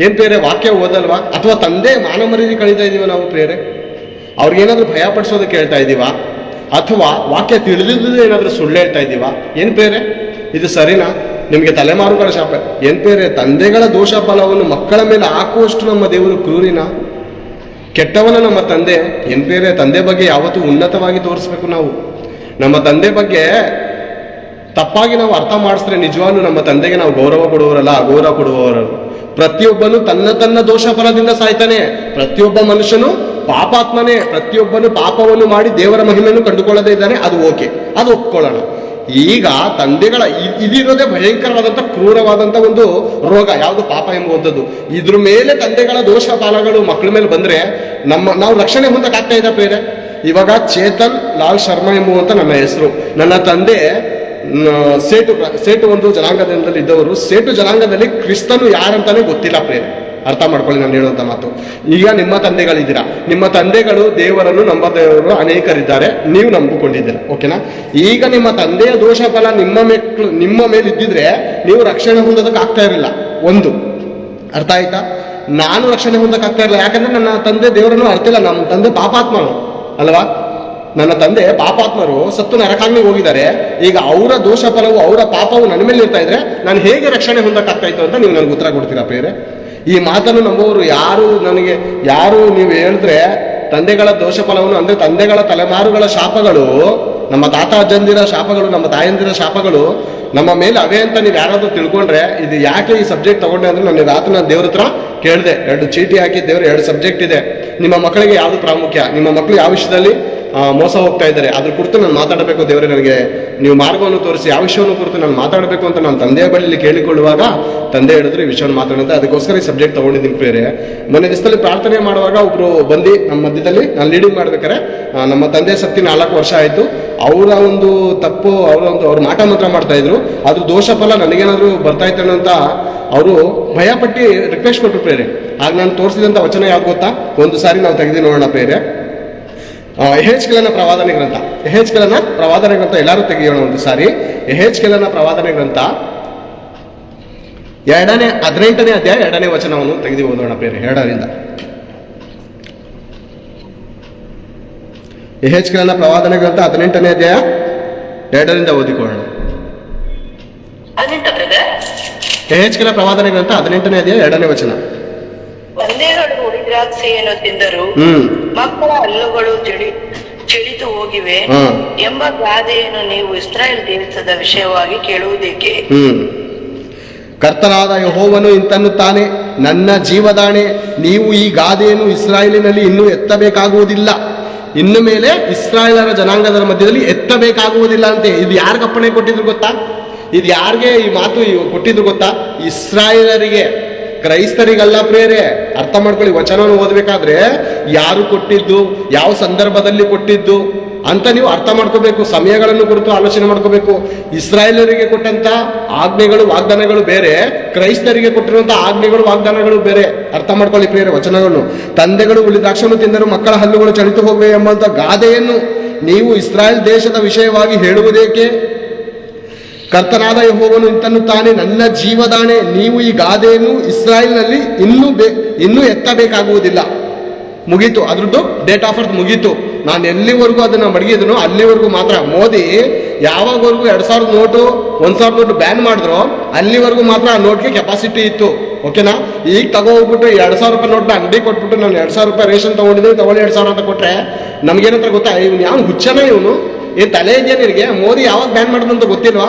ಏನ್ ಪ್ರೇರೆ ವಾಕ್ಯ ಓದಲ್ವಾ? ಅಥವಾ ತಂದೆ ಮಾನ ಮರ್ಯಾದೆ ಕಳೀತಾ ಇದೀವ ನಾವು ಪ್ರೇರೆ ಅವ್ರಿಗೇನಾದರೂ ಭಯ ಪಡಿಸೋದಕ್ಕೆ ಹೇಳ್ತಾ ಇದೀವ? ಅಥವಾ ವಾಕ್ಯ ತಿಳಿದಿದ್ದು ಏನಾದರೂ ಸುಳ್ಳು ಹೇಳ್ತಾ ಇದೀವ? ಏನು ಪ್ರೇರೆ ಇದು ಸರಿನಾ? ನಿಮಗೆ ತಲೆಮಾರುಗಳ ಶಾಪ. ಏನು ಬೇರೆ ತಂದೆಗಳ ದೋಷ ಫಲವನ್ನು ಮಕ್ಕಳ ಮೇಲೆ ಹಾಕುವಷ್ಟು ನಮ್ಮ ದೇವರು ಕ್ರೂರಿನ? ಕೆಟ್ಟವನ ನಮ್ಮ ತಂದೆ. ಏನು ಬೇರೆ ತಂದೆ ಬಗ್ಗೆ ಯಾವತ್ತೂ ಉನ್ನತವಾಗಿ ತೋರಿಸ್ಬೇಕು ನಾವು. ನಮ್ಮ ತಂದೆ ಬಗ್ಗೆ ತಪ್ಪಾಗಿ ನಾವು ಅರ್ಥ ಮಾಡಿಸಿದ್ರೆ ನಿಜವಾಗ್ಲೂ ನಮ್ಮ ತಂದೆಗೆ ನಾವು ಗೌರವ ಕೊಡುವವರಲ್ಲ, ಅಗೌರವ ಕೊಡುವವರು. ಪ್ರತಿಯೊಬ್ಬನು ತನ್ನ ತನ್ನ ದೋಷ ಫಲದಿಂದ ಸಾಯ್ತಾನೆ. ಪ್ರತಿಯೊಬ್ಬ ಮನುಷ್ಯನು ಪಾಪಾತ್ಮನೇ. ಪ್ರತಿಯೊಬ್ಬನು ಪಾಪವನ್ನು ಮಾಡಿ ದೇವರ ಮಹಿಮೆಯನ್ನು ಕಂಡುಕೊಳ್ಳದೇ ಇದ್ದಾನೆ. ಅದು ಓಕೆ. ಅದು ಒಪ್ಕೊಳ್ಳೋಣ. ಈಗ ತಂದೆಗಳ ಇದಿರೋದೇ ಭಯಂಕರವಾದಂಥ, ಕ್ರೂರವಾದಂಥ ಒಂದು ರೋಗ, ಯಾವುದು ಪಾಪ ಎಂಬುವಂಥದ್ದು. ಇದ್ರ ಮೇಲೆ ತಂದೆಗಳ ದೋಷ ಫಲಗಳು ಮಕ್ಕಳ ಮೇಲೆ ಬಂದ್ರೆ ನಮ್ಮ, ನಾವು ರಕ್ಷಣೆ ಹೊಂದಕ್ಕಾಗ್ತಾ ಇದ್ದ ಬೇರೆ ಇವಾಗ ಚೇತನ್ ಲಾಲ್ ಶರ್ಮಾ ಎಂಬುವಂತ ನನ್ನ ಹೆಸರು. ನನ್ನ ತಂದೆ ಸೇಟು ಸೇಟು ಒಂದು ಜನಾಂಗದಲ್ಲಿ ಇದ್ದವರು ಸೇಟು ಜನಾಂಗದಲ್ಲಿ ಕ್ರಿಸ್ತನು ಯಾರಂತಾನೆ ಗೊತ್ತಿಲ್ಲ ಪ್ರೇರೆ. ಅರ್ಥ ಮಾಡ್ಕೊಳ್ಳಿ ನಾನು ಹೇಳುವಂಥ ಮಾತು. ಈಗ ನಿಮ್ಮ ತಂದೆಗಳಿದ್ದೀರಾ? ನಿಮ್ಮ ತಂದೆಗಳು ದೇವರನ್ನು ನಂಬದವರು ಅನೇಕರಿದ್ದಾರೆ, ನೀವು ನಂಬಿಕೊಂಡಿದ್ದೀರಾ, ಓಕೆನಾ? ಈಗ ನಿಮ್ಮ ತಂದೆಯ ದೋಷ ಫಲ ನಿಮ್ಮ ಮೇಲೆ ನಿಮ್ಮ ಮೇಲೆ ಇದ್ದಿದ್ರೆ ನೀವು ರಕ್ಷಣೆ ಹೊಂದೋದಕ್ಕೆ ಆಗ್ತಾ ಇರಲಿಲ್ಲ. ಒಂದು. ಅರ್ಥ ಆಯ್ತಾ? ನಾನು ರಕ್ಷಣೆ ಹೊಂದಕ್ಕೆ ಆಗ್ತಾ ಇರಲಿಲ್ಲ. ಯಾಕಂದ್ರೆ ನನ್ನ ತಂದೆ ದೇವರನ್ನು ಅರ್ತಿಲ್ಲ, ನಮ್ಮ ತಂದೆ ಪಾಪಾತ್ಮನು, ಅಲ್ವಾ? ನನ್ನ ತಂದೆ ಪಾಪಾತ್ಮರು ಸತ್ತು ನರಕಾಗ್ನಿಗೆ ಹೋಗಿದ್ದಾರೆ. ಈಗ ಅವರ ದೋಷ ಫಲವು ಅವರ ಪಾಪವು ನನ್ನ ಮೇಲೆ ಇರ್ತಾ ಇದ್ರೆ ನಾನು ಹೇಗೆ ರಕ್ಷಣೆ ಹೊಂದಕ್ಕಾಗ್ತಾ ಇತ್ತು ಅಂತ ನೀವು ನನಗೆ ಉತ್ತರ ಕೊಡ್ತೀರಾ ಪ್ರೇರೆ ಈ ಮಾತನ್ನು ನಂಬುವವರು ಯಾರು ನನಗೆ, ಯಾರು ನೀವು ಹೇಳಿದ್ರೆ ತಂದೆಗಳ ದೋಷ ಫಲವನ್ನು, ಅಂದ್ರೆ ತಂದೆಗಳ ತಲೆಮಾರುಗಳ ಶಾಪಗಳು, ನಮ್ಮ ತಾತ ಅಜ್ಜಂದಿರ ಶಾಪಗಳು, ನಮ್ಮ ತಾಯಂದಿರ ಶಾಪಗಳು, ನಮ್ಮ ಮೇಲೆ ಅವೇ ಅಂತ ನೀವು ಯಾರಾದರೂ ತಿಳ್ಕೊಂಡ್ರೆ ಇದು ಯಾಕೆ ಈ ಸಬ್ಜೆಕ್ಟ್ ತಗೊಂಡೆ ಅಂದ್ರೆ ನಾನು ರಾತ್ರಿ ನಾನು ದೇವ್ರ ಹತ್ರ ಕೇಳಿದೆ. ಎರಡು ಚೀಟಿ ಹಾಕಿ ದೇವ್ರ, ಎರಡು ಸಬ್ಜೆಕ್ಟ್ ಇದೆ. ನಿಮ್ಮ ಮಕ್ಕಳಿಗೆ ಯಾವುದು ಪ್ರಾಮುಖ್ಯ? ನಿಮ್ಮ ಮಕ್ಕಳು ಯಾವ ವಿಷಯದಲ್ಲಿ? ಮೋಸ ಹೋಗ್ತಾ ಇದ್ದಾರೆ. ಅದ್ರ ಕುರಿತು ನಾನು ಮಾತಾಡಬೇಕು. ದೇವರೇ, ನನಗೆ ನೀವು ಮಾರ್ಗವನ್ನು ತೋರಿಸಿ, ಯಾವ ವಿಷಯವನ್ನು ಕುರಿತು ನಾನು ಮಾತಾಡಬೇಕು ಅಂತ ನಾನು ತಂದೆಯ ಬಳಿ ಕೇಳಿಕೊಳ್ಳುವಾಗ ತಂದೆ ಹೇಳಿದ್ರು ಈ ವಿಷಯವನ್ನು ಮಾತಾಡಂತ ಅದಕ್ಕೋಸ್ಕರ ಈ ಸಬ್ಜೆಕ್ಟ್ ತಗೊಂಡಿದ್ದೀನಿ ಪ್ರೇರೆ ಮೊನ್ನೆ ದಿವಸದಲ್ಲಿ ಪ್ರಾರ್ಥನೆ ಮಾಡುವಾಗ ಒಬ್ಬರು ಬಂದು ನಮ್ಮ ಮಧ್ಯದಲ್ಲಿ, ನಾನು ಲೀಡಿಂಗ್ ಮಾಡ್ಬೇಕಾರೆ ನಮ್ಮ ತಂದೆ ಸತ್ತಿ ನಾಲ್ಕು ವರ್ಷ ಆಯಿತು. ಅವರ ಒಂದು ತಪ್ಪು, ಅವರ ಒಂದು, ಅವ್ರ ಮಾಟ ಮಾತ್ರ ಮಾಡ್ತಾ ಇದ್ರು. ಅದು ದೋಷ ಫಲ ನನಗೇನಾದರೂ ಬರ್ತಾ ಇತ್ತೇನೋ ಅಂತ ಅವರು ಭಯಪಟ್ಟು ರಿಕ್ವೆಸ್ಟ್ ಕೊಟ್ಟರು ಪ್ರೇರೆ ಆಗ ನಾನು ತೋರಿಸಿದಂಥ ವಚನ ಯಾವ ಗೊತ್ತಾ? ಒಂದು ಸಾರಿ ನಾವು ತೆಗೆದು ನೋಡೋಣ ಪ್ರೇರೆ ಎಹೆಚ್ಕೆಲನ ಪ್ರವಾದನೆ ಗ್ರಂಥ. ಎಹೆಚ್ಕೆಲನ ಪ್ರವಾದನೆ ಗ್ರಂಥ ಎಲ್ಲರೂ ತೆಗೆಯೋಣ ಒಂದು ಸಾರಿ. ಎಹೆಚ್ಕೆಲನ ಪ್ರವಾದನೆ ಗ್ರಂಥ ಎರಡನೇ ಹದಿನೆಂಟನೇ ಅಧ್ಯಾಯ ಎರಡನೇ ವಚನವನ್ನು ತೆಗೆದು ಓದೋಣ ಬೇರೆ ಎರಡರಿಂದ. ಎಹೆಚ್ಕೆಲನ ಪ್ರವಾದನೆ ಗ್ರಂಥ ಹದಿನೆಂಟನೇ ಅಧ್ಯಾಯ ಎರಡರಿಂದ ಓದಿಕೊಳ್ಳೋಣ. ಅದಂತ ಕೆಲ ಎಹೆಚ್ಕೆಲ ಪ್ರವಾದನೆ ಗ್ರಂಥ ಹದಿನೆಂಟನೇ ಅಧ್ಯಾಯ ಎರಡನೇ ವಚನ. ತಂದೆಗಳು ಉಳಿದ್ರಾಕ್ಷಿಯನ್ನು ತಿಂದರು ಮಕ್ಕಳ ಹಲ್ಲುಗಳು ಚಳಿ ಚಳಿತು ಹೋಗಿವೆ. ಎಂಬ ಗಾದೆಯನ್ನು ನೀವು ಇಸ್ರಾಯೇಲ್ ದೇಶದ ವಿಷಯವಾಗಿ ಕೇಳುವುದಕ್ಕೆ ಕರ್ತನಾದ ಯಹೋವನು ಇಂತನ್ನುತ್ತಾನೆ. ನನ್ನ ಜೀವದಾಣೆ ನೀವು ಈ ಗಾದೆಯನ್ನು ಇಸ್ರಾಯೇಲಿನಲ್ಲಿ ಇನ್ನೂ ಎತ್ತಬೇಕಾಗುವುದಿಲ್ಲ. ಇನ್ನು ಮೇಲೆ ಇಸ್ರಾಯೇಲರ ಜನಾಂಗದ ಮಧ್ಯದಲ್ಲಿ ಎತ್ತಬೇಕಾಗುವುದಿಲ್ಲ ಅಂತೆ. ಇದು ಯಾರಿಗೆ ಅಪ್ಪಣೆ ಕೊಟ್ಟಿದ್ರು ಗೊತ್ತಾ? ಇದು ಯಾರಿಗೆ ಈ ಮಾತು ಕೊಟ್ಟಿದ್ರು ಗೊತ್ತಾ? ಇಸ್ರಾಯೇಲರಿಗೆ. ಕ್ರೈಸ್ತರಿಗಲ್ಲ ಪ್ರೇರೆ ಅರ್ಥ ಮಾಡ್ಕೊಳ್ಳಿ, ವಚನವನ್ನು ಓದಬೇಕಾದ್ರೆ ಯಾರು ಕೊಟ್ಟಿದ್ದು, ಯಾವ ಸಂದರ್ಭದಲ್ಲಿ ಕೊಟ್ಟಿದ್ದು ಅಂತ ನೀವು ಅರ್ಥ ಮಾಡ್ಕೋಬೇಕು, ಸಮಯಗಳನ್ನು ಕುರಿತು ಆಲೋಚನೆ ಮಾಡ್ಕೋಬೇಕು. ಇಸ್ರಾಯೇಲರಿಗೆ ಕೊಟ್ಟಂತ ಆಜ್ಞೆಗಳು, ವಾಗ್ದಾನಗಳು ಬೇರೆ, ಕ್ರೈಸ್ತರಿಗೆ ಕೊಟ್ಟಿರುವಂತಹ ಆಜ್ಞೆಗಳು, ವಾಗ್ದಾನಗಳು ಬೇರೆ. ಅರ್ಥ ಮಾಡ್ಕೊಳ್ಳಿ ಪ್ರಿಯರೇ, ವಚನಗಳನ್ನು. ತಂದೆಗಳು ಉಳಿದಾಕ್ಷನು ತಿಂದರು, ಮಕ್ಕಳ ಹಲ್ಲುಗಳು ಚಳಿತು ಹೋಗಬೇಕು ಎಂಬಂತ ಗಾದೆಯನ್ನು ನೀವು ಇಸ್ರಾಯೇಲ್ ದೇಶದ ವಿಷಯವಾಗಿ ಹೇಳುವುದೇಕೆ? ಕರ್ತನಾದ ಯಹೋವನು ಇಂತನ್ನುತ್ತಾನೆ, ನನ್ನ ಜೀವದಾಣೆ, ನೀವು ಈ ಗಾದೆಯನ್ನು ಇಸ್ರಾಯೇಲ್ನಲ್ಲಿ ಇನ್ನೂ ಬೇ, ಇನ್ನೂ ಎತ್ತಬೇಕಾಗುವುದಿಲ್ಲ. ಮುಗೀತು, ಅದ್ರದ್ದು ಡೇಟ್ ಆಫ್ ಬರ್ತ್ ಮುಗೀತು. ನಾನು ಎಲ್ಲಿವರೆಗೂ ಅದನ್ನು ಮಡಗಿದನು ಅಲ್ಲಿವರೆಗೂ ಮಾತ್ರ. ಮೋದಿ ಯಾವಾಗವರೆಗೂ ಎರಡು ಸಾವಿರದ ನೋಟು, ಒಂದು ಸಾವಿರದ ನೋಟು ಬ್ಯಾನ್ ಮಾಡಿದ್ರು ಅಲ್ಲಿವರೆಗೂ ಮಾತ್ರ ಆ ನೋಟ್ಗೆ ಕೆಪಾಸಿಟಿ ಇತ್ತು. ಓಕೆನಾ ಈಗ ತಗೋ ಹೋಗ್ಬಿಟ್ಟು ಎರಡು ಸಾವಿರ ರೂಪಾಯಿ ನೋಟ್ನ ಅಂಗಡಿ ಕೊಟ್ಬಿಟ್ಟು ನಾನು ಎರಡು ಸಾವಿರ ರೂಪಾಯಿ ರೇಷನ್ ತಗೊಂಡಿದ್ದೀನಿ, ತಗೊಳ್ಳಿ ಎರಡು ಸಾವಿರ ಅಂತ ಕೊಟ್ಟರೆ ನಮಗೇನಂತ ಗೊತ್ತಾ? ಇವ್ನು ಯಾವ ಹುಚ್ಚನ ಇವನು? ಈ ತಲೆ ಇದೆಯಾ ನಿನಗೆ? ಮೋದಿ ಯಾವಾಗ ಬ್ಯಾನ್ ಮಾಡಿದಂತ ಗೊತ್ತಿಲ್ವಾ?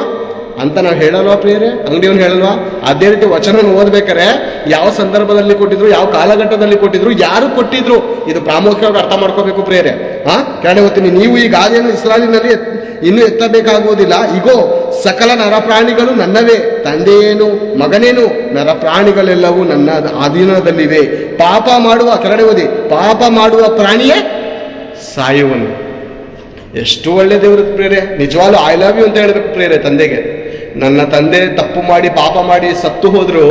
ಅಂತ ನಾವು ಹೇಳಲ್ವಾ ಪ್ರಿಯರೇ? ಅಂಗಡಿಯವನು ಹೇಳಲ್ವಾ? ಅದೇ ರೀತಿ ವಚನ ಓದ್ಬೇಕಾರೆ ಯಾವ ಸಂದರ್ಭದಲ್ಲಿ ಕೊಟ್ಟಿದ್ರು, ಯಾವ ಕಾಲಘಟ್ಟದಲ್ಲಿ ಕೊಟ್ಟಿದ್ರು, ಯಾರು ಕೊಟ್ಟಿದ್ರು, ಇದು ಪ್ರಾಮುಖ್ಯವಾಗಿ ಅರ್ಥ ಮಾಡ್ಕೋಬೇಕು ಪ್ರಿಯರೇ. ಹಾ ಕಾರಣ ಓದ್ತೀನಿ ನೀವು ಈ ಗಾದೆಯನ್ನು ಇಸ್ರಾಲಿನಲ್ಲಿ ಇನ್ನು ಎತ್ತಬೇಕಾಗುವುದಿಲ್ಲ. ಇಗೋ, ಸಕಲ ನರಪ್ರಾಣಿಗಳು ನನ್ನವೇ. ತಂದೆಯೇನು, ಮಗನೇನು, ನರಪ್ರಾಣಿಗಳೆಲ್ಲವೂ ನನ್ನ ಅಧೀನದಲ್ಲಿವೆ. ಪಾಪ ಮಾಡುವ ಕೆಳಗಡೆ ಓದಿ, ಪಾಪ ಮಾಡುವ ಪ್ರಾಣಿಯೇ ಸಾಯುವನು. ಎಷ್ಟು ಒಳ್ಳೆ ದೇವರು ಪ್ರೇರೆ ನಿಜವಾಗ್ಲೂ ಐ ಲವ್ ಯು ಅಂತ ಹೇಳಬೇಕು ಪ್ರೇರೆ ತಂದೆಗೆ. ನನ್ನ ತಂದೆ ತಪ್ಪು ಮಾಡಿ, ಪಾಪ ಮಾಡಿ ಸತ್ತು ಹೋದ್ರು,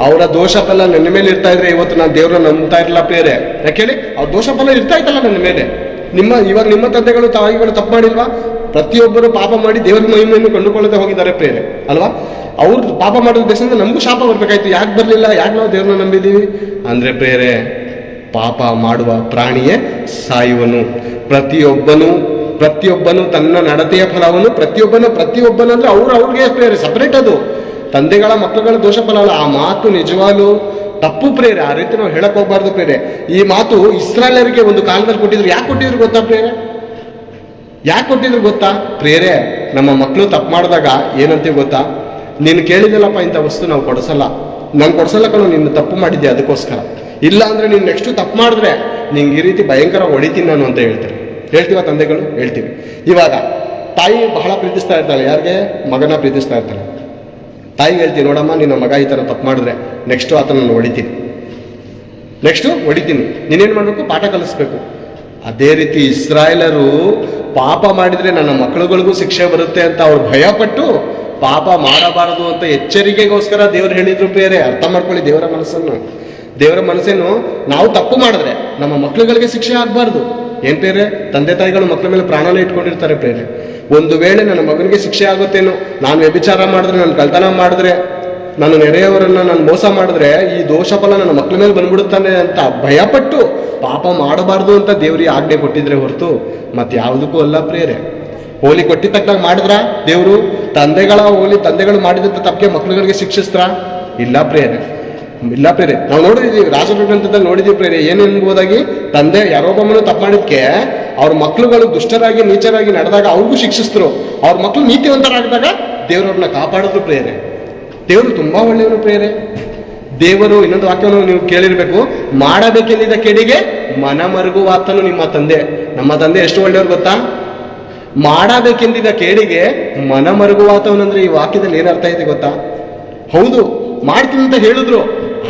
ಅವರ ದೋಷ ಫಲ ನನ್ನ ಮೇಲೆ ಇರ್ತಾ ಇದ್ರೆ ಇವತ್ತು ನಾನು ದೇವ್ರನ್ನ ನಂಬ್ತಾ ಇರಲಿಲ್ಲ ಯಾಕೆ ಯಾಕೇಳಿ ಅವ್ರ ದೋಷ ಫಲ ಇರ್ತಾ ಇತ್ತಲ್ಲ ನನ್ನ ಮೇಲೆ. ನಿಮ್ಮ, ಇವಾಗ ನಿಮ್ಮ ತಂದೆಗಳು ತಾಯಿಗಳು ತಪ್ಪು ಮಾಡಿಲ್ವಾ? ಪ್ರತಿಯೊಬ್ಬರು ಪಾಪ ಮಾಡಿ ದೇವರ ಮಹಿಮೆಯನ್ನು ಕಂಡುಕೊಳ್ಳದೆ ಹೋಗಿದ್ದಾರೆ ಪ್ರೇರೆ ಅಲ್ವಾ? ಅವ್ರು ಪಾಪ ಮಾಡಿದ ದೇಶದಿಂದ ನಮಗೂ ಶಾಪ ಬರಬೇಕಾಯ್ತು. ಯಾಕೆ ಬರಲಿಲ್ಲ? ಯಾಕೆ ನಾವು ದೇವ್ರನ್ನ ನಂಬಿದ್ದೀವಿ ಅಂದ್ರೆ ಪ್ರೇರೆ ಪಾಪ ಮಾಡುವ ಪ್ರಾಣಿಯೇ ಸಾಯುವನು. ಪ್ರತಿಯೊಬ್ಬನು ಪ್ರತಿಯೊಬ್ಬನು ತನ್ನ ನಡತೆಯ ಫಲವನ್ನು ಪ್ರತಿಯೊಬ್ಬನು ಪ್ರತಿಯೊಬ್ಬನಂದ್ರೆ ಅವ್ರು ಅವ್ರಿಗೆ ಪ್ರೇರೆ ಸಪ್ರೇಟ್ ಅದು. ತಂದೆಗಳ ಮಕ್ಕಳುಗಳ ದೋಷ ಫಲ ಅಲ್ಲ ಆ ಮಾತು ನಿಜವಾಗ್ಲು ತಪ್ಪು ಪ್ರೇರೆ ಆ ರೀತಿ ನಾವು ಹೇಳಕ್ ಹೋಗ್ಬಾರ್ದು ಪ್ರೇರೆ ಈ ಮಾತು ಇಸ್ರಾಲರಿಗೆ ಒಂದು ಕಾಲದಲ್ಲಿ ಕೊಟ್ಟಿದ್ರು. ಯಾಕೆ ಕೊಟ್ಟಿದ್ರು ಗೊತ್ತಾ ಪ್ರೇರೆ ಯಾಕೆ ಕೊಟ್ಟಿದ್ರು ಗೊತ್ತಾ? ಪ್ರೇರೆ ನಮ್ಮ ಮಕ್ಕಳು ತಪ್ಪು ಮಾಡಿದಾಗ ಏನಂತೀವಿ ಗೊತ್ತಾ? ನೀನು ಕೇಳಿದಲ್ಲಪ್ಪ ಇಂಥ ವಸ್ತು ನಾವು ಕೊಡಿಸಲ್ಲ. ನಂಗೆ ಕೊಡಿಸಲ್ಲ ಕಣೋ, ನೀನು ತಪ್ಪು ಮಾಡಿದ್ದೆ ಅದಕ್ಕೋಸ್ಕರ. ಇಲ್ಲ ಅಂದ್ರೆ ನೀನು ನೆಕ್ಸ್ಟ್ ತಪ್ಪು ಮಾಡಿದ್ರೆ ನಿಂಗೆ ಈ ರೀತಿ ಭಯಂಕರ ಹೊಡಿತೀನಿ ನಾನು ಅಂತ ಹೇಳ್ತಾರೆ. ಹೇಳ್ತೀವ ತಂದೆಗಳು? ಹೇಳ್ತೀವಿ. ಇವಾಗ, ತಾಯಿ ಬಹಳ ಪ್ರೀತಿಸ್ತಾ ಇರ್ತಾಳೆ ಯಾರಿಗೆ? ಮಗನ ಪ್ರೀತಿಸ್ತಾ ಇರ್ತಾಳೆ. ತಾಯಿ ಹೇಳ್ತೀನಿ ನೋಡಮ್ಮ, ನಿನ್ನ ಮಗ ಈ ಥರ ತಪ್ಪು ಮಾಡಿದ್ರೆ ನೆಕ್ಸ್ಟು ಆತನನ್ನು ಹೊಡಿತೀನಿ. ನೆಕ್ಸ್ಟು ಹೊಡಿತೀನಿ. ನೀನೇನು ಮಾಡಬೇಕು? ಪಾಠ ಕಲಿಸ್ಬೇಕು. ಅದೇ ರೀತಿ ಇಸ್ರಾಯೇಲರು ಪಾಪ ಮಾಡಿದರೆ ನನ್ನ ಮಕ್ಕಳುಗಳಿಗೂ ಶಿಕ್ಷೆ ಬರುತ್ತೆ ಅಂತ ಅವ್ರು ಭಯಪಟ್ಟು ಪಾಪ ಮಾಡಬಾರದು ಅಂತ ಎಚ್ಚರಿಕೆಗೋಸ್ಕರ ದೇವರು ಹೇಳಿದ್ರು ಬೇರೆ ಅರ್ಥ ಮಾಡ್ಕೊಳ್ಳಿ ದೇವರ ಮನಸ್ಸನ್ನು. ದೇವರ ಮನಸ್ಸೇನು, ನಾವು ತಪ್ಪು ಮಾಡಿದ್ರೆ ನಮ್ಮ ಮಕ್ಕಳುಗಳಿಗೆ ಶಿಕ್ಷೆ ಆಗಬಾರ್ದು. ಏನ್ ಪ್ರೇರೆ ತಂದೆ ತಾಯಿಗಳು ಮಕ್ಕಳ ಮೇಲೆ ಪ್ರಾಣನ ಇಟ್ಕೊಂಡಿರ್ತಾರೆ ಪ್ರೇರೇ ಒಂದು ವೇಳೆ ನನ್ನ ಮಗನಿಗೆ ಶಿಕ್ಷೆ ಆಗುತ್ತೇನೋ, ನಾನು ವ್ಯಭಿಚಾರ ಮಾಡಿದ್ರೆ, ನಾನು ಕಳ್ತನ ಮಾಡಿದ್ರೆ, ನಾನು ನೆರೆಯವರನ್ನ ನಾನು ಮೋಸ ಮಾಡಿದ್ರೆ, ಈ ದೋಷ ಫಲ ನನ್ನ ಮಕ್ಕಳ ಮೇಲೆ ಬಂದ್ಬಿಡುತ್ತಾನೆ ಅಂತ ಭಯಪಟ್ಟು ಪಾಪ ಮಾಡಬಾರ್ದು ಅಂತ ದೇವ್ರಿಗೆ ಆಜ್ಞೆ ಕೊಟ್ಟಿದ್ರೆ ಹೊರತು ಮತ್ತೆ ಯಾವುದಕ್ಕೂ ಅಲ್ಲ ಪ್ರೇರೆ ಹೋಲಿ ಕೊಟ್ಟಿದ್ದ ತಕ್ಕ ಮಾಡಿದ್ರ ದೇವರು? ತಂದೆಗಳ ಹೋಲಿ ತಂದೆಗಳು ಮಾಡಿದಂಥ ತಪ್ಪಿಗೆ ಮಕ್ಕಳುಗಳಿಗೆ ಶಿಕ್ಷಿಸ್ತ್ರ? ಇಲ್ಲ ಪ್ರೇರೆ ಇಲ್ಲ ಪ್ರೇರೆ ನಾವು ನೋಡಿದೀವಿ ರಾಜರ ಗ್ರಂಥದಲ್ಲಿ ನೋಡಿದೀವಿ ಪ್ರೇರೆ ಏನೆಂಬುದಾಗಿ ತಂದೆ ಯಾರೊಬ್ಬಮ್ಮನು ತಪ್ಪು ಮಾಡಿದ್ಕೆ ಅವ್ರ ಮಕ್ಕಳುಗಳು ದುಷ್ಟರಾಗಿ, ನೀಚರಾಗಿ ನಡೆದಾಗ ಅವ್ರಿಗೂ ಶಿಕ್ಷಿಸಿದ್ರು ಅವ್ರ ಮಕ್ಕಳು ನೀತಿವಂತರಾಗಿದಾಗ ದೇವರವ್ರನ್ನ ಕಾಪಾಡಿದ್ರು ಪ್ರೇರೆ ದೇವರು ತುಂಬಾ ಒಳ್ಳೆಯವರು ಪ್ರೇರೆ ದೇವರು, ಇನ್ನೊಂದು ವಾಕ್ಯವನ್ನು ನೀವು ಕೇಳಿರ್ಬೇಕು. ಮಾಡಬೇಕೆಂದಿದ್ದ ಕೆಡಿಗೆ ಮನ ಮರುಗುವಾತನು ನಿಮ್ಮ ತಂದೆ. ನಮ್ಮ ತಂದೆ ಎಷ್ಟು ಒಳ್ಳೆಯವರು ಗೊತ್ತಾ? ಮಾಡಬೇಕೆಂದಿದ್ದ ಕೇಡಿಗೆ ಮನ ಮರುಗುವಾತವನಂದ್ರೆ ಈ ವಾಕ್ಯದಲ್ಲಿ ಏನು ಅರ್ಥ ಇದೆ ಗೊತ್ತಾ? ಹೌದು, ಮಾಡ್ತೀನಿ ಅಂತ ಹೇಳಿದ್ರು.